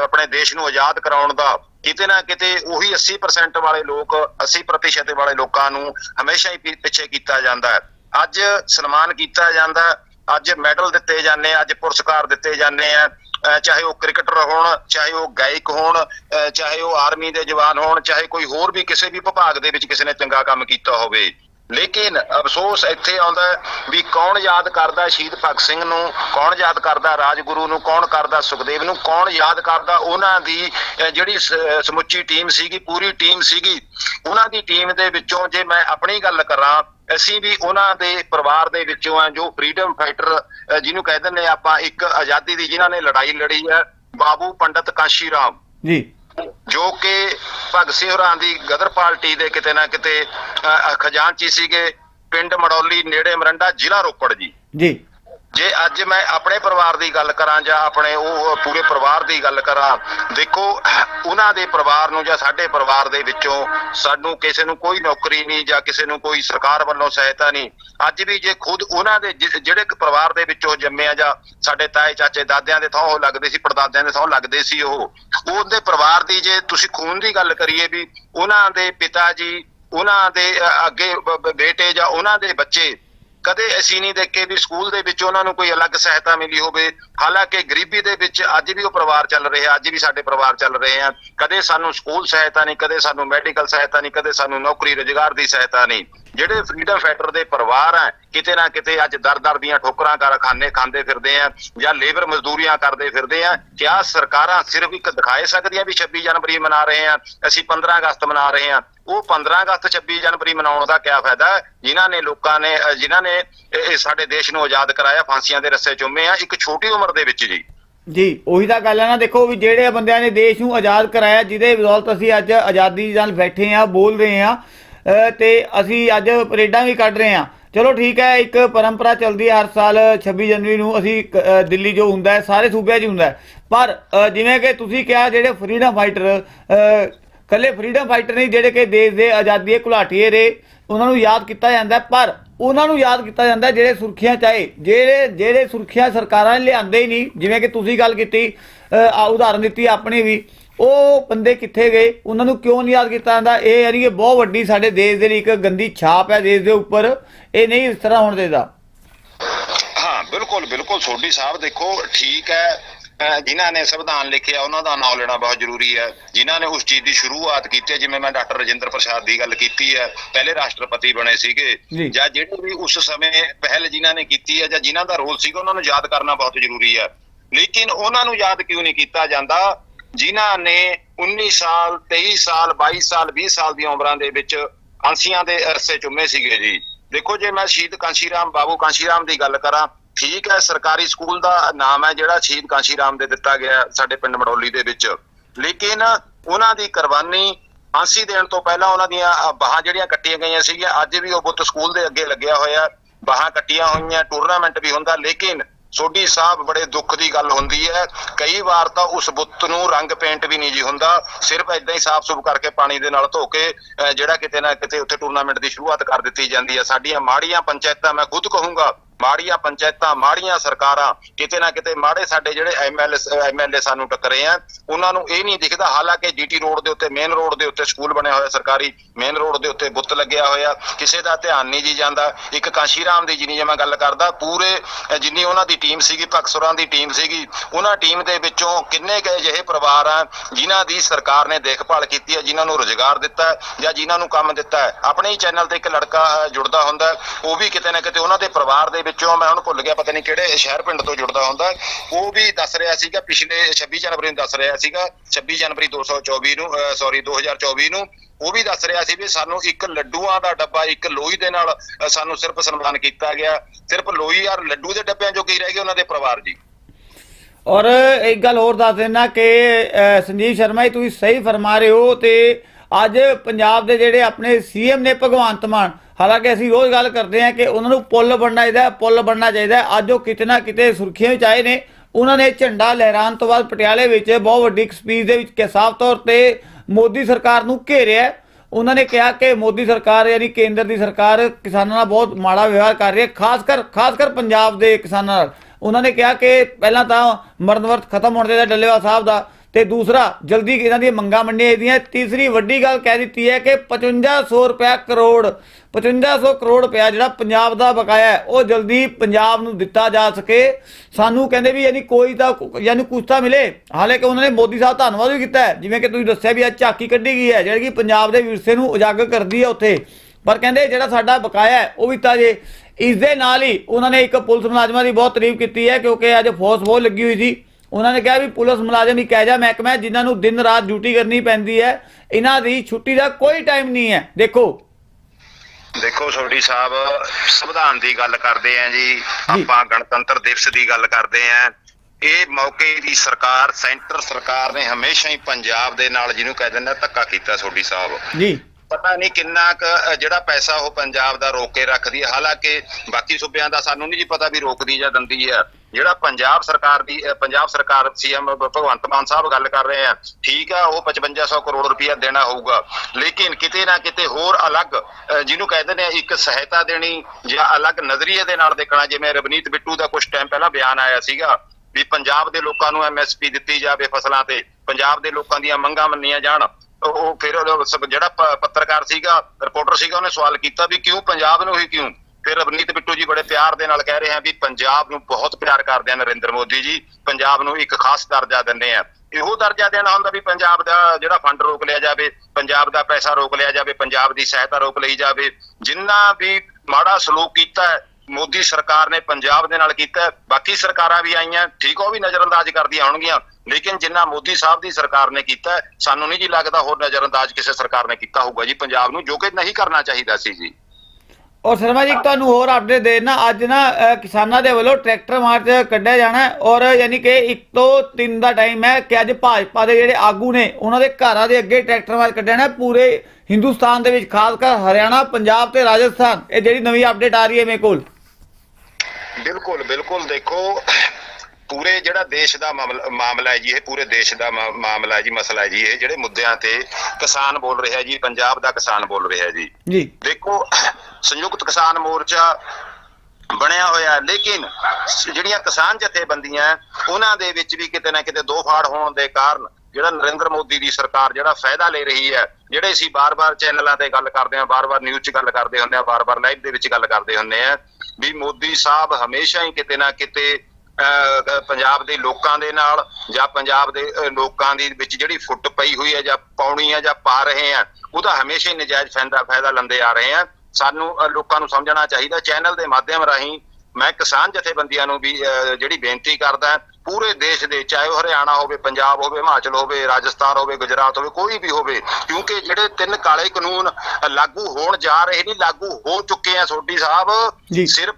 ਆਪਣੇ ਦੇਸ਼ ਨੂੰ ਆਜ਼ਾਦ ਕਰਾਉਣ ਦਾ, ਕਿਤੇ ਨਾ ਕਿਤੇ ਉਹੀ 80% ਵਾਲੇ ਲੋਕ 80% ਵਾਲੇ ਲੋਕਾਂ ਨੂੰ ਹਮੇਸ਼ਾ ਹੀ ਪਿ- ਪਿੱਛੇ ਕੀਤਾ ਜਾਂਦਾ ਹੈ। ਅੱਜ ਸਨਮਾਨ ਕੀਤਾ ਜਾਂਦਾ, ਅੱਜ ਮੈਡਲ ਦਿੱਤੇ ਜਾਂਦੇ ਆ, ਅੱਜ ਪੁਰਸਕਾਰ ਦਿੱਤੇ ਜਾਂਦੇ ਆ, ਅਹ ਚਾਹੇ ਉਹ ਕ੍ਰਿਕਟਰ ਹੋਣ, ਚਾਹੇ ਉਹ ਗਾਇਕ ਹੋਣ ਚਾਹੇ ਉਹ ਆਰਮੀ ਦੇ ਜਵਾਨ ਹੋਣ, ਚਾਹੇ ਕੋਈ ਹੋਰ ਵੀ ਕਿਸੇ ਵੀ ਵਿਭਾਗ ਦੇ ਵਿੱਚ ਕਿਸੇ ਨੇ ਚੰਗਾ ਕੰਮ ਕੀਤਾ ਹੋਵੇ। ਲੇਕਿਨ ਅਫਸੋਸ ਇੱਥੇ ਆਉਂਦਾ ਵੀ ਕੌਣ ਯਾਦ ਕਰਦਾ ਸ਼ਹੀਦ ਭਗਤ ਸਿੰਘ ਨੂੰ, ਕੌਣ ਯਾਦ ਕਰਦਾ ਰਾਜਗੁਰੂ ਨੂੰ, ਕੌਣ ਕਰਦਾ ਸੁਖਦੇਵ ਨੂੰ, ਕੌਣ ਯਾਦ ਕਰਦਾ ਉਹਨਾਂ ਦੀ ਜਿਹੜੀ ਸਮੁੱਚੀ ਟੀਮ ਸੀਗੀ, ਪੂਰੀ ਟੀਮ ਸੀਗੀ, ਉਹਨਾਂ ਦੀ ਟੀਮ ਦੇ ਵਿੱਚੋਂ ਜੇ ਮੈਂ ਆਪਣੀ ਗੱਲ ਕਰਾਂ, ਅਸੀਂ ਵੀ ਉਹਨਾਂ ਦੇ ਪਰਿਵਾਰ ਦੇ ਵਿੱਚੋਂ ਆ, ਜੋ ਫਰੀडम ਫਾਈਟਰ ਜਿਹਨੂੰ ਕਹਿ ਦਿੰਦੇ ਆਪਾਂ, ਇੱਕ ਆਜ਼ਾਦੀ ਦੀ ਜਿਨ੍ਹਾਂ ਨੇ ਲੜਾਈ ਲੜੀ ਹੈ, ਬਾਬੂ ਪੰਡਤ ਕਾਂਸ਼ੀ ਰਾਮ। ਜੀ। ਜੋ ਕਿ ਭਗਤ ਸਿੰਘ ਹੋਰਾਂ ਦੀ ਗਦਰ ਪਾਰਟੀ ਦੇ ਕਿਤੇ ਨਾ ਕਿਤੇ ਅਹ, ਖਜ਼ਾਨਚੀ ਸੀਗੇ ਪਿੰਡ ਮੜੌਲੀ ਨੇੜੇ ਮਰੰਡਾ ਜ਼ਿਲ੍ਹਾ ਰੋਪੜ ਜੀ। ਜੀ। ਜੇ ਅੱਜ ਮੈਂ ਆਪਣੇ ਪਰਿਵਾਰ ਦੀ ਗੱਲ ਕਰਾਂ ਜਾਂ ਆਪਣੇ ਉਹ ਪੂਰੇ ਪਰਿਵਾਰ ਦੀ ਗੱਲ ਕਰਾਂ, ਦੇਖੋ, ਉਹਨਾਂ ਦੇ ਪਰਿਵਾਰ ਨੂੰ ਜਾਂ ਸਾਡੇ ਪਰਿਵਾਰ ਦੇ ਵਿੱਚੋਂ ਸਾਨੂੰ ਕਿਸੇ ਨੂੰ ਕੋਈ ਨੌਕਰੀ ਨਹੀਂ ਜਾਂ ਕਿਸੇ ਨੂੰ ਕੋਈ ਸਰਕਾਰ ਵੱਲੋਂ ਸਹਾਇਤਾ ਨਹੀਂ। ਅੱਜ ਵੀ ਜੇ ਖੁਦ ਉਹਨਾਂ ਦੇ ਜਿ- ਜਿਹੜੇ ਪਰਿਵਾਰ ਦੇ ਵਿੱਚੋਂ ਜੰਮੇ ਆ ਜਾਂ ਸਾਡੇ ਤਾਏ, ਚਾਚੇ, ਦਾਦਿਆਂ ਦੇ ਥਾਂ ਉਹ ਲੱਗਦੇ ਸੀ, ਪੜਦਾਦਿਆਂ ਦੇ ਥਾਂ ਲੱਗਦੇ ਸੀ ਉਹ, ਉਹਦੇ ਪਰਿਵਾਰ ਦੀ ਜੇ ਤੁਸੀਂ ਖੂਨ ਦੀ ਗੱਲ ਕਰੀਏ ਵੀ ਉਹਨਾਂ ਦੇ ਪਿਤਾ ਜੀ, ਉਹਨਾਂ ਦੇ ਅੱਗੇ ਬੇਟੇ ਜਾਂ ਉਹਨਾਂ ਦੇ ਬੱਚੇ ਕਦੇ ਅਸੀਂ ਨਹੀਂ ਦੇਖੇ ਵੀ ਸਕੂਲ ਦੇ ਵਿੱਚ ਉਹਨਾਂ ਨੂੰ ਕੋਈ ਅਲੱਗ ਸਹਾਇਤਾ ਮਿਲੀ ਹੋਵੇ। ਹਾਲਾਂਕਿ ਗਰੀਬੀ ਦੇ ਵਿੱਚ ਅੱਜ ਵੀ ਉਹ ਪਰਿਵਾਰ ਚੱਲ ਰਹੇ ਆ ਅੱਜ ਵੀ ਸਾਡੇ ਪਰਿਵਾਰ ਚੱਲ ਰਹੇ ਆ। ਕਦੇ ਸਾਨੂੰ ਸਕੂਲ ਸਹਾਇਤਾ ਨਹੀਂ, ਕਦੇ ਸਾਨੂੰ ਮੈਡੀਕਲ ਸਹਾਇਤਾ ਨਹੀਂ, ਕਦੇ ਸਾਨੂੰ ਨੌਕਰੀ ਰੁਜ਼ਗਾਰ ਦੀ ਸਹਾਇਤਾ ਨਹੀਂ। ਜਿਹੜੇ ਫਰੀडम ਫਾਈਟਰ ਦੇ ਪਰਿਵਾਰ ਆ, ਕਿਤੇ ਨਾ ਕਿਤੇ ਅੱਜ ਦਰ-ਦਰ ਦੀਆਂ ਠੋਕਰਾਂ ਕਰ ਖਾਂਦੇ ਫਿਰਦੇ ਆ, ਜਾਂ ਲੇਬਰ ਮਜ਼ਦੂਰੀਆਂ ਕਰਦੇ ਫਿਰਦੇ ਆ, ਕਿਆ ਸਰਕਾਰਾਂ ਸਿਰਫ ਇੱਕ ਦਿਖਾਏ ਸਕਦੀਆਂ ਵੀ 26 ਜਨਵਰੀ ਮਨਾ ਰਹੇ ਆ, ਅਸੀਂ 15 ਅਗਸਤ ਮਨਾ ਰਹੇ ਆ ਉਹ 15 ਅਗਸਤ 26 ਜਨਵਰੀ ਮਨਾਉਣ ਦਾ ਕਿਆ ਫਾਇਦਾ ਹੈ? ਜਿਨ੍ਹਾਂ ਨੇ ਲੋਕਾਂ ਨੇ, ਅਹ ਜਿਨ੍ਹਾਂ ਨੇ ਸਾਡੇ ਦੇਸ਼ ਨੂੰ ਆਜ਼ਾਦ ਕਰਾਇਆ, ਫਾਂਸੀਆਂ ਦੇ ਰੱਸੇ ਚੁੰਮੇ ਆ, ਇੱਕ ਛੋਟੀ ਉਮਰ ਦੇ ਵਿੱਚ ਜੀ ਜੀ, ਉਹੀ ਤਾਂ ਗੱਲ ਹੈ ਨਾ, ਦੇਖੋ ਵੀ ਜਿਹੜੇ ਬੰਦਿਆਂ ਨੇ ਦੇਸ਼ ਨੂੰ ਆਜ਼ਾਦ ਕਰਾਇਆ, ਜਿਹਦੇ ਬਦੌਲਤ ਅਸੀਂ ਅੱਜ ਆਜ਼ਾਦੀ ਨਾਲ ਬੈਠੇ ਆ, ਬੋਲ ਰਹੇ ਆ ਤੇ ਅਸੀਂ ਅੱਜ ਪਰੇਡਾਂ ਵੀ ਕੱਢ ਰਹੇ ਹਾਂ। ਚਲੋ ਠੀਕ ਹੈ, ਇੱਕ ਪਰੰਪਰਾ ਚੱਲਦੀ ਹੈ ਹਰ ਸਾਲ 26 ਜਨਵਰੀ ਨੂੰ। ਅਸੀਂ ਦਿੱਲੀ ਜੋ ਹੁੰਦਾ ਹੈ, ਸਾਰੇ ਸੂਬਿਆਂ 'ਚ ਹੁੰਦਾ ਪਰ ਜਿਵੇਂ ਕਿ ਤੁਸੀਂ ਕਿਹਾ, ਜਿਹੜੇ ਫਰੀਡਮ ਫਾਈਟਰ ਕੱਲੇ ਫਰੀਡਮ ਫਾਈਟਰ ਨਹੀਂ, ਜਿਹੜੇ ਕਿ ਦੇਸ਼ ਦੇ ਆਜ਼ਾਦੀ ਦੇ ਘੁਲਾਟੀਏ ਰਹੇ, ਉਹਨਾਂ ਨੂੰ ਯਾਦ ਕੀਤਾ ਜਾਂਦਾ ਪਰ ਉਹਨਾਂ ਨੂੰ ਯਾਦ ਕੀਤਾ ਜਾਂਦਾ ਜਿਹੜੇ ਸੁਰਖੀਆਂ ਚਾਹੇ, ਜਿਹੜੇ ਜਿਹੜੇ ਸੁਰਖੀਆਂ ਸਰਕਾਰਾਂ ਨੇ ਲਿਆਂਦੇ ਹੀ ਨਹੀਂ, ਜਿਵੇਂ ਕਿ ਤੁਸੀਂ ਗੱਲ ਕੀਤੀ ਉਦਾਹਰਨ ਦਿੱਤੀ ਆਪਣੀ ਵੀ। ਉਹ ਬੰਦੇ ਕਿੱਥੇ ਗਏ? ਉਹਨਾਂ ਨੂੰ ਕਿਉਂ ਨਹੀਂ ਯਾਦ ਕੀਤਾ ਜਾਂਦਾ? ਇਹ ਯਾਨੀ ਕਿ ਬਹੁਤ ਵੱਡੀ ਸਾਡੇ ਦੇਸ਼ ਦੇ ਲਈ ਇੱਕ ਗੰਦੀ ਛਾਪ ਹੈ ਦੇਸ਼ ਦੇ ਉੱਪਰ। ਇਹ ਨਹੀਂ ਇਸ ਤਰ੍ਹਾਂ ਹੋਣ ਦੇਦਾ। ਹਾਂ ਬਿਲਕੁਲ ਬਿਲਕੁਲ। ਸੋਢੀ ਸਾਹਿਬ ਦੇਖੋ ਠੀਕ ਹੈ। ਜਿਨ੍ਹਾਂ ਨੇ ਸੰਵਿਧਾਨ ਲਿਖਿਆ ਉਹਨਾਂ ਦਾ ਨਾਮ ਲੈਣਾ ਬਹੁਤ ਜ਼ਰੂਰੀ ਹੈ। ਜਿਨ੍ਹਾਂ ਨੇ ਉਸ ਚੀਜ਼ ਦੀ ਸ਼ੁਰੂਆਤ ਕੀਤੀ ਜਿਵੇਂ ਮੈਂ ਡਾਕਟਰ ਰਜਿੰਦਰ ਪ੍ਰਸਾਦ ਦੀ ਗੱਲ ਕੀਤੀ ਹੈ ਪਹਿਲੇ ਰਾਸ਼ਟਰਪਤੀ ਬਣੇ ਸੀਗੇ। ਜਾਂ ਜਿਹੜੇ ਵੀ ਉਸ ਸਮੇਂ ਪਹਿਲ ਜਿਨ੍ਹਾਂ ਨੇ ਕੀਤੀ ਹੈ ਜਾਂ ਜਿਨ੍ਹਾਂ ਦਾ ਰੋਲ ਸੀਗਾ ਉਹਨਾਂ ਨੂੰ ਯਾਦ ਕਰਨਾ ਬਹੁਤ ਜ਼ਰੂਰੀ ਹੈ। ਲੇਕਿਨ ਉਹਨਾਂ ਨੂੰ ਯਾਦ ਕਿਉਂ ਨਹੀਂ ਕੀਤਾ ਜਾਂਦਾ? ਜਿਨ੍ਹਾਂ ਨੇ 19 ਸਾਲ 23 ਸਾਲ 22 ਸਾਲ 20 ਸਾਲ ਦੀਆਂ ਉਮਰਾਂ ਦੇ ਵਿੱਚ ਫਾਂਸੀਆਂ ਦੇ ਅਰਸੇ ਚੁੰਮੇ ਸੀਗੇ ਜੀ। ਦੇਖੋ ਜੇ ਮੈਂ ਸ਼ਹੀਦ ਕਾਂਸ਼ੀ ਰਾਮ ਬਾਬੂ ਕਾਂਸ਼ੀ ਰਾਮ ਦੀ ਗੱਲ ਕਰਾਂ, ਠੀਕ ਹੈ, ਸਰਕਾਰੀ ਸਕੂਲ ਦਾ ਨਾਮ ਹੈ ਜਿਹੜਾ ਸ਼ਹੀਦ ਕਾਂਸ਼ੀ ਰਾਮ ਦੇ ਦਿੱਤਾ ਗਿਆ ਸਾਡੇ ਪਿੰਡ ਮੜੌਲੀ ਦੇ ਵਿੱਚ। ਲੇਕਿਨ ਉਹਨਾਂ ਦੀ ਕੁਰਬਾਨੀ ਫਾਂਸੀ ਦੇਣ ਤੋਂ ਪਹਿਲਾਂ ਉਹਨਾਂ ਦੀਆਂ ਬਾਹਾਂ ਜਿਹੜੀਆਂ ਕੱਟੀਆਂ ਗਈਆਂ ਸੀਗੀਆਂ, ਅੱਜ ਵੀ ਉਹ ਬੁੱਤ ਸਕੂਲ ਦੇ ਅੱਗੇ ਲੱਗਿਆ ਹੋਇਆ, ਬਾਹਾਂ ਕੱਟੀਆਂ ਹੋਈਆਂ, ਟੂਰਨਾਮੈਂਟ ਵੀ ਹੁੰਦਾ, ਲੇਕਿਨ ਸੋਢੀ ਸਾਹਿਬ ਬੜੇ ਦੁੱਖ ਦੀ ਗੱਲ ਹੁੰਦੀ ਹੈ। ਕਈ ਵਾਰ ਤਾਂ ਉਸ ਬੁੱਤ ਨੂੰ ਰੰਗ ਪੇਂਟ ਵੀ ਨਹੀਂ ਜੀ ਹੁੰਦਾ। ਸਿਰਫ ਇਦਾਂ ਹੀ ਸਾਫ਼ ਸੁਫ ਕਰਕੇ ਪਾਣੀ ਦੇ ਨਾਲ ਧੋ ਕੇ ਅਹ, ਜਿਹੜਾ ਕਿਤੇ ਨਾ ਕਿਤੇ ਉੱਥੇ ਟੂਰਨਾਮੈਂਟ ਦੀ ਸ਼ੁਰੂਆਤ ਕਰ ਦਿੱਤੀ ਜਾਂਦੀ ਹੈ। ਸਾਡੀਆਂ ਮਾੜੀਆਂ ਪੰਚਾਇਤਾਂ ਮੈਂ ਖੁਦ ਕਹੂੰਗਾ ਮਾੜੀਆਂ ਪੰਚਾਇਤਾਂ, ਮਾੜੀਆਂ ਸਰਕਾਰਾਂ ਕਿਤੇ ਨਾ ਕਿਤੇ ਮਾੜੇ ਸਾਡੇ ਜਿਹੜੇ ਐਮਐਲਏ ਐਮਐਲਏ ਸਾਨੂੰ ਟੱਕਰੇ ਆ, ਉਹਨਾਂ ਨੂੰ ਇਹ ਨਹੀਂ ਦਿਖਦਾ। ਹਾਲਾਂਕਿ ਜੀਟੀ ਰੋਡ ਦੇ ਉੱਤੇ ਮੇਨ ਰੋਡ ਦੇ ਉੱਤੇ ਸਕੂਲ ਬਣਿਆ ਹੋਇਆ ਸਰਕਾਰੀ ਮੇਨ ਰੋਡ ਦੇ ਉੱਤੇ ਬੁੱਤ ਲੱਗਿਆ ਹੋਇਆ। ਕਿਸੇ ਦਾ ਧਿਆਨ ਨਹੀਂ ਜੀ ਜਾਂਦਾ। ਇੱਕ ਕਾਂਸ਼ੀ ਰਾਮ ਦੀ ਜਿੰਨੀ ਜੇ ਮੈਂ ਗੱਲ ਕਰਦਾ, ਪੂਰੇ ਜਿੰਨੀ ਉਹਨਾਂ ਦੀ ਟੀਮ ਸੀਗੀ ਭਗਸੁਰਾਂ ਦੀ ਟੀਮ ਸੀਗੀ, ਉਹਨਾਂ ਟੀਮ ਦੇ ਵਿੱਚੋਂ ਕਿੰਨੇ ਕੁ ਅਜਿਹੇ ਪਰਿਵਾਰ ਆ, ਜਿਨ੍ਹਾਂ ਦੀ ਸਰਕਾਰ ਨੇ ਦੇਖਭਾਲ ਕੀਤੀ ਹੈ, ਜਿਨ੍ਹਾਂ ਨੂੰ ਰੋਜ਼ਗਾਰ ਦਿੱਤਾ ਜਾਂ ਜਿਨ੍ਹਾਂ ਨੂੰ ਕੰਮ ਦਿੱਤਾ ਆਪਣੇ ਹੀ ਚੈਨਲ ਤੇ ਇੱਕ ਲੜਕਾ ਜੁੜਦਾ ਹੁੰਦਾ ਉਹ ਵੀ ਕਿਤੇ ਨਾ ਕਿਤੇ ਉਹਨਾਂ ਦੇ ਪਰਿਵਾਰ ਦੇ ਵਿੱਚੋਂ ਮੈਂ ਹੁਣ ਭੁੱਲ ਗਿਆ ਪਤਾ ਨਹੀਂ ਕਿਹੜੇ ਸ਼ਹਿਰ ਪਿੰਡ ਤੋਂ ਜੁੜਦਾ ਹੁੰਦਾ। ਉਹ ਵੀ ਦੱਸ ਰਿਹਾ ਸੀਗਾ ਪਿਛਲੇ 26 ਜਨਵਰੀ ਨੂੰ ਦੱਸ ਰਿਹਾ ਸੀਗਾ 26 ਜਨਵਰੀ 224 ਨੂੰ ਸੌਰੀ 2024 ਨੂੰ। ਉਹ ਵੀ ਦੱਸ ਰਿਹਾ ਸੀ ਵੀ ਸਾਨੂੰ ਇੱਕ ਲੱਡੂਆਂ ਦਾ ਡੱਬਾ ਇੱਕ ਲੋਈ ਦੇ ਨਾਲ ਸਾਨੂੰ ਸਿਰਫ ਸਨਮਾਨ ਕੀਤਾ ਗਿਆ। ਸਿਰਫ ਲੋਹੀ ਔਰ ਲੱਡੂ ਦੇ ਡੱਬਿਆਂ ਜੋ ਕੀ ਰਹਿ ਗਏ ਉਹਨਾਂ ਦੇ ਪਰਿਵਾਰ ਜੀ। ਔਰ ਇੱਕ ਗੱਲ ਹੋਰ ਦੱਸ ਦੇਣਾ ਕਿ ਅ, ਸੰਜੀਵ ਸ਼ਰਮਾ ਜੀ ਤੁਸੀਂ ਸਹੀ ਫਰਮਾ ਰਹੇ ਹੋ ਤੇ ਅੱਜ ਪੰਜਾਬ ਦੇ ਜਿਹੜੇ ਆਪਣੇ ਸੀਐਮ ਨੇ ਭਗਵੰਤ ਮਾਨ, ਹਾਲਾਂਕਿ ਅਸੀਂ ਰੋਜ਼ ਗੱਲ ਕਰਦੇ ਹਾਂ ਕਿ ਉਹਨਾਂ ਨੂੰ ਪੁੱਲ ਬਣਨਾ ਚਾਹੀਦਾ ਪੁੱਲ ਬਣਨਾ ਚਾਹੀਦਾ ਅੱਜ ਉਹ ਕਿਤੇ ਨਾ ਕਿਤੇ ਸੁਰਖੀਆਂ ਵਿੱਚ ਆਏ ਨੇ। ਉਹਨਾਂ ਨੇ ਝੰਡਾ ਲਹਿਰਾਉਣ ਤੋਂ ਬਾਅਦ ਪਟਿਆਲੇ ਵਿੱਚ ਬਹੁਤ ਵੱਡੀ ਇੱਕ ਸਪੀਚ ਦੇ ਵਿੱਚ ਕਿ ਸਾਫ਼ ਤੌਰ ਤੇ ਮੋਦੀ ਸਰਕਾਰ ਨੂੰ ਘੇਰਿਆ ਉਹਨਾਂ ਨੇ ਕਿਹਾ ਕਿ ਮੋਦੀ ਸਰਕਾਰ ਯਾਨੀ ਕੇਂਦਰ ਦੀ ਸਰਕਾਰ ਕਿਸਾਨਾਂ ਨਾਲ ਬਹੁਤ ਮਾੜਾ ਵਿਵਹਾਰ ਕਰ ਰਹੀ ਹੈ, ਖਾਸ ਕਰ ਖਾਸ ਕਰ ਪੰਜਾਬ ਦੇ ਕਿਸਾਨਾਂ ਨਾਲ। ਉਹਨਾਂ ਨੇ ਕਿਹਾ ਕਿ ਪਹਿਲਾਂ ਤਾਂ ਮਰਨ ਵਰਤ ਖਤਮ ਹੋਣ ਦੇ ਡੱਲੇਵਾਲ ਸਾਹਿਬ ਦਾ ਤੇ ਦੂਸਰਾ, ਜਲਦੀ ਇਹਨਾਂ ਦੀਆਂ ਮੰਗਾਂ ਮੰਨੀਆਂ ਇਹਦੀਆਂ ਤੀਸਰੀ, ਵੱਡੀ ਗੱਲ ਕਹਿ ਦਿੱਤੀ ਹੈ ਕਿ 5500 ਰੁਪਏ ਕਰੋੜ 5500 ਕਰੋੜ ਰੁਪਇਆ ਜਿਹੜਾ ਪੰਜਾਬ ਦਾ ਬਕਾਇਆ ਹੈ, ਉਹ ਜਲਦੀ ਪੰਜਾਬ ਨੂੰ ਦਿੱਤਾ ਜਾ ਸਕੇ। ਸਾਨੂੰ ਕਹਿੰਦੇ ਵੀ ਯਾਨੀ ਕੋਈ ਤਾਂ ਯਾਨੀ ਕੁਛ ਤਾਂ ਮਿਲੇ। ਹਾਲਾਂਕਿ ਉਹਨਾਂ ਨੇ ਮੋਦੀ ਸਾਹਿਬ ਧੰਨਵਾਦ ਵੀ ਕੀਤਾ ਜਿਵੇਂ ਕਿ ਤੁਸੀਂ ਦੱਸਿਆ ਵੀ ਅੱਜ ਝਾਕੀ ਕੱਢੀ ਗਈ ਹੈ, ਜਿਹੜੀ ਕਿ ਪੰਜਾਬ ਦੇ ਵਿਰਸੇ ਨੂੰ ਉਜਾਗਰ ਕਰਦੀ ਹੈ ਉੱਥੇ। ਪਰ ਕਹਿੰਦੇ ਜਿਹੜਾ ਸਾਡਾ ਬਕਾਇਆ ਹੈ, ਉਹ ਵੀ ਤਾਂ ਜੇ ਇਸ ਦੇ ਨਾਲ ਹੀ ਉਹਨਾਂ ਨੇ ਇੱਕ ਪੁਲਿਸ ਮੁਲਾਜ਼ਮਾਂ ਦੀ ਬਹੁਤ ਤਾਰੀਫ ਕੀਤੀ ਹੈ, ਕਿਉਂਕਿ ਅੱਜ ਫੋਰਸ ਬਹੁਤ ਲੱਗੀ ਹੋਈ ਸੀ। ਉਹਨਾਂ ਨੇ ਕਿਹਾ ਵੀ ਪੁਲਿਸ ਮੁਲਾਜ਼ਮ ਇੱਕ ਇਹੋ ਜਿਹਾ ਮਹਿਕਮਾ ਹੈ ਜਿਨ੍ਹਾਂ ਨੂੰ ਦਿਨ ਰਾਤ ਡਿਊਟੀ ਕਰਨੀ ਪੈਂਦੀ ਹੈ। ਇਹਨਾਂ ਦੀ ਛੁੱਟੀ ਦਾ ਕੋਈ ਟਾਈਮ ਨਹੀਂ ਹੈ। ਦੇਖੋ। ਦੇਖੋ ਸੋਢੀ ਸਾਹਿਬ ਸੰਵਿਧਾਨ ਦੀ ਗੱਲ ਕਰਦੇ ਆਂ ਜੀ। ਆਪਾਂ ਗਣਤੰਤਰ ਦਿਵਸ ਦੀ ਗੱਲ ਕਰਦੇ ਆਂ ਇਹ ਮੌਕੇ ਦੀ ਸਰਕਾਰ ਸੈਂਟਰ ਸਰਕਾਰ ਨੇ ਹਮੇਸ਼ਾ ਹੀ ਪੰਜਾਬ ਦੇ ਨਾਲ ਜਿਹਨੂੰ ਕਹਿ ਦਿੰਦੇ ਆ ਧੱਕਾ ਕੀਤਾ ਸੋਢੀ ਸਾਹਿਬ। ਜੀ। ਪਤਾ ਨਹੀਂ ਕਿੰਨਾ ਕੁ ਜਿਹੜਾ ਪੈਸਾ ਉਹ ਪੰਜਾਬ ਦਾ ਰੋਕ ਕੇ ਰੱਖਦੀ ਹੈ। ਹਾਲਾਂਕਿ ਬਾਕੀ ਸੂਬਿਆਂ ਦਾ ਸਾਨੂੰ ਨਹੀਂ ਜੀ ਪਤਾ ਵੀ ਰੋਕਦੀ ਜਾਂ ਦਿੰਦੀ ਹੈ। ਜਿਹੜਾ ਪੰਜਾਬ ਸਰਕਾਰ ਦੀ ਪੰਜਾਬ ਸਰਕਾਰ ਸੀਐਮ ਭਗਵੰਤ ਮਾਨ ਸਾਹਿਬ ਗੱਲ ਕਰ ਰਹੇ ਆ ਠੀਕ ਆ ਉਹ 5500 ਕਰੋੜ ਰੁਪਇਆ ਦੇਣਾ ਹੋਊਗਾ। ਲੇਕਿਨ ਕਿਤੇ ਨਾ ਕਿਤੇ ਹੋਰ ਅਲੱਗ ਅ, ਜਿਹਨੂੰ ਕਹਿੰਦੇ ਨੇ ਇੱਕ ਸਹਾਇਤਾ ਦੇਣੀ ਜਾਂ ਅਲੱਗ ਨਜ਼ਰੀਏ ਦੇ ਨਾਲ ਦੇਖਣਾ ਜਿਵੇਂ ਰਵਨੀਤ ਬਿੱਟੂ ਦਾ ਕੁਝ ਟਾਈਮ ਪਹਿਲਾਂ ਬਿਆਨ ਆਇਆ ਸੀਗਾ ਵੀ ਪੰਜਾਬ ਦੇ ਲੋਕਾਂ ਨੂੰ ਐਮਐਸਪੀ ਦਿੱਤੀ ਜਾਵੇ ਫਸਲਾਂ ਤੇ ਪੰਜਾਬ ਦੇ ਲੋਕਾਂ ਦੀਆਂ ਮੰਗਾਂ ਮੰਨੀਆਂ ਜਾਣ। ਉਹ ਫਿਰ ਜਿਹੜਾ ਪੱਤਰਕਾਰ ਸੀਗਾ, ਰਿਪੋਰਟਰ ਸੀਗਾ, ਉਹਨੇ ਸਵਾਲ ਕੀਤਾ ਵੀ ਕਿਉਂ ਪੰਜਾਬ ਨੂੰ ਹੀ ਕਿਉਂ? ਫਿਰ ਰਵਨੀਤ ਬਿੱਟੂ ਜੀ ਬੜੇ ਪਿਆਰ ਦੇ ਨਾਲ ਕਹਿ ਰਹੇ ਆ ਵੀ ਪੰਜਾਬ ਨੂੰ ਬਹੁਤ ਪਿਆਰ ਕਰਦੇ ਆ ਨਰਿੰਦਰ ਮੋਦੀ ਜੀ, ਪੰਜਾਬ ਨੂੰ ਇੱਕ ਖਾਸ ਦਰਜਾ ਦਿੰਦੇ ਆ। ਇਹੋ ਦਰਜਾ ਦੇਣਾ ਹੁੰਦਾ ਵੀ ਪੰਜਾਬ ਦਾ ਜਿਹੜਾ ਫੰਡ ਰੋਕ ਲਿਆ ਜਾਵੇ, ਪੰਜਾਬ ਦਾ ਪੈਸਾ ਰੋਕ ਲਿਆ ਜਾਵੇ, ਪੰਜਾਬ ਦੀ ਸਹਾਇਤਾ ਰੋਕ ਲਈ ਜਾਵੇ। ਜਿੰਨਾ ਵੀ ਮਾੜਾ ਸਲੂਕ ਕੀਤਾ ਮੋਦੀ ਸਰਕਾਰ ਨੇ ਪੰਜਾਬ ਦੇ ਨਾਲ ਕੀਤਾ ਬਾਕੀ ਸਰਕਾਰਾਂ ਵੀ ਆਈਆਂ, ਠੀਕ ਉਹ ਵੀ ਨਜ਼ਰਅੰਦਾਜ਼ ਕਰਦੀਆਂ ਹੋਣਗੀਆਂ, ਲੇਕਿਨ ਜਿੰਨਾ ਮੋਦੀ ਸਾਹਿਬ ਦੀ ਸਰਕਾਰ ਨੇ ਕੀਤਾ ਸਾਨੂੰ ਨਹੀਂ ਜੀ ਲੱਗਦਾ ਹੋਰ ਨਜ਼ਰਅੰਦਾਜ਼ ਕਿਸੇ ਸਰਕਾਰ ਨੇ ਕੀਤਾ ਹੋਊਗਾ ਜੀ ਪੰਜਾਬ ਨੂੰ, ਜੋ ਕਿ ਨਹੀਂ ਕਰਨਾ ਚਾਹੀਦਾ ਸੀ ਜੀ। ਔਰ ਸ਼ਰਮਾ ਜੀ ਤੁਹਾਨੂੰ ਹੋਰ ਅਪਡੇਟ ਦੇ ਨਾ ਅੱਜ ਨਾ ਕਿਸਾਨਾਂ ਦੇ ਵੱਲੋਂ ਟਰੈਕਟਰ ਮਾਰਚ ਕੱਢਿਆ ਜਾਣਾ ਔਰ ਯਾਨੀ ਕਿ 1 ਤੋਂ 3 ਦਾ ਟਾਈਮ ਹੈ ਕਿ ਅੱਜ ਭਾਜਪਾ ਦੇ ਜਿਹੜੇ ਆਗੂ ਨੇ, ਉਹਨਾਂ ਦੇ ਘਰਾਂ ਦੇ ਅੱਗੇ ਟਰੈਕਟਰ ਮਾਰਚ ਕੱਢਿਆ ਜਾਣਾ ਪੂਰੇ ਹਿੰਦੁਸਤਾਨ ਦੇ ਵਿੱਚ, ਖਾਸ ਕਰ ਹਰਿਆਣਾ, ਪੰਜਾਬ ਤੇ ਰਾਜਸਥਾਨ, ਇਹ ਜਿਹੜੀ ਨਵੀਂ ਅਪਡੇਟ ਆ ਰਹੀ ਹੈ ਮੇਰੇ ਕੋਲ। ਬਿਲਕੁਲ ਬਿਲਕੁਲ ਦੇਖੋ ਪੂਰੇ ਜਿਹੜਾ ਦੇਸ਼ ਦਾ ਮਾਮਲਾ ਹੈ ਜੀ ਇਹ ਪੂਰੇ ਦੇਸ਼ ਦਾ ਮਾਮਲਾ ਹੈ ਜੀ ਮਸਲਾ ਹੈ ਜੀ ਇਹ ਜਿਹੜੇ ਮੁੱਦਿਆਂ ਤੇ ਕਿਸਾਨ ਬੋਲ ਰਿਹਾ ਜੀ ਪੰਜਾਬ ਦਾ ਕਿਸਾਨ ਬੋਲ ਰਿਹਾ ਜੀ। ਜੀ। ਦੇਖੋ ਸੰਯੁਕਤ ਕਿਸਾਨ ਮੋਰਚਾ ਬਣਿਆ ਹੋਇਆ ਲੇਕਿਨ ਜਿਹੜੀਆਂ ਕਿਸਾਨ ਜਥੇਬੰਦੀਆਂ ਉਹਨਾਂ ਦੇ ਵਿੱਚ ਵੀ ਕਿਤੇ ਨਾ ਕਿਤੇ ਦੋ ਫਾੜ ਹੋਣ ਦੇ ਕਾਰਨ ਜਿਹੜਾ ਨਰਿੰਦਰ ਮੋਦੀ ਦੀ ਸਰਕਾਰ ਜਿਹੜਾ ਫਾਇਦਾ ਲੈ ਰਹੀ ਹੈ ਜਿਹੜੇ ਅਸੀਂ ਬਾਰ-ਬਾਰ ਚੈਨਲਾਂ ਤੇ ਗੱਲ ਕਰਦੇ ਹਾਂ ਬਾਰ-ਬਾਰ ਨਿਊਜ਼ 'ਚ ਗੱਲ ਕਰਦੇ ਹੁੰਦੇ ਆ ਬਾਰ-ਬਾਰ ਲਾਈਵ ਦੇ ਵਿੱਚ ਗੱਲ ਕਰਦੇ ਹੁੰਦੇ ਆ ਵੀ ਮੋਦੀ ਸਾਹਿਬ ਹਮੇਸ਼ਾ ਹੀ ਕਿਤੇ ਨਾ ਕਿਤੇ ਅਹ, ਪੰਜਾਬ ਦੇ ਲੋਕਾਂ ਦੇ ਨਾਲ ਜਾਂ ਪੰਜਾਬ ਦੇ ਲੋਕਾਂ ਦੀ ਵਿੱਚ ਜਿਹੜੀ ਫੁੱਟ ਪਈ ਹੋਈ ਹੈ ਜਾਂ ਪਾਉਣੀ ਹੈ ਜਾਂ ਪਾ ਰਹੇ ਆ ਉਹਦਾ ਹਮੇਸ਼ਾ ਹੀ ਨਜਾਇਜ਼ ਫਾਇਦਾ ਫਾਇਦਾ ਲੈਂਦੇ ਆ ਰਹੇ ਆ ਸਾਨੂੰ ਲੋਕਾਂ ਨੂੰ ਸਮਝਣਾ ਚਾਹੀਦਾ ਚੈਨਲ ਦੇ ਮਾਧਿਅਮ ਰਾਹੀਂ ਮੈਂ ਕਿਸਾਨ ਜਥੇਬੰਦੀਆਂ ਨੂੰ ਵੀ ਜਿਹੜੀ ਬੇਨਤੀ ਕਰਦਾ ਪੂਰੇ ਦੇਸ਼ ਦੇ ਚਾਹੇ ਉਹ ਹਰਿਆਣਾ ਹੋਵੇ ਪੰਜਾਬ ਹੋਵੇ ਹਿਮਾਚਲ ਹੋਵੇ ਰਾਜਸਥਾਨ ਹੋਵੇ ਗੁਜਰਾਤ ਹੋਵੇ ਕੋਈ ਵੀ ਹੋਵੇ ਕਿਉਂਕਿ ਜਿਹੜੇ ਤਿੰਨ ਕਾਲੇ ਕਾਨੂੰਨ ਲਾਗੂ ਹੋਣ ਜਾ ਰਹੇ ਨਹੀਂ ਲਾਗੂ ਹੋ ਚੁੱਕੇ ਆ ਸੋਢੀ। ਸਾਹਿਬ। ਸਿਰਫ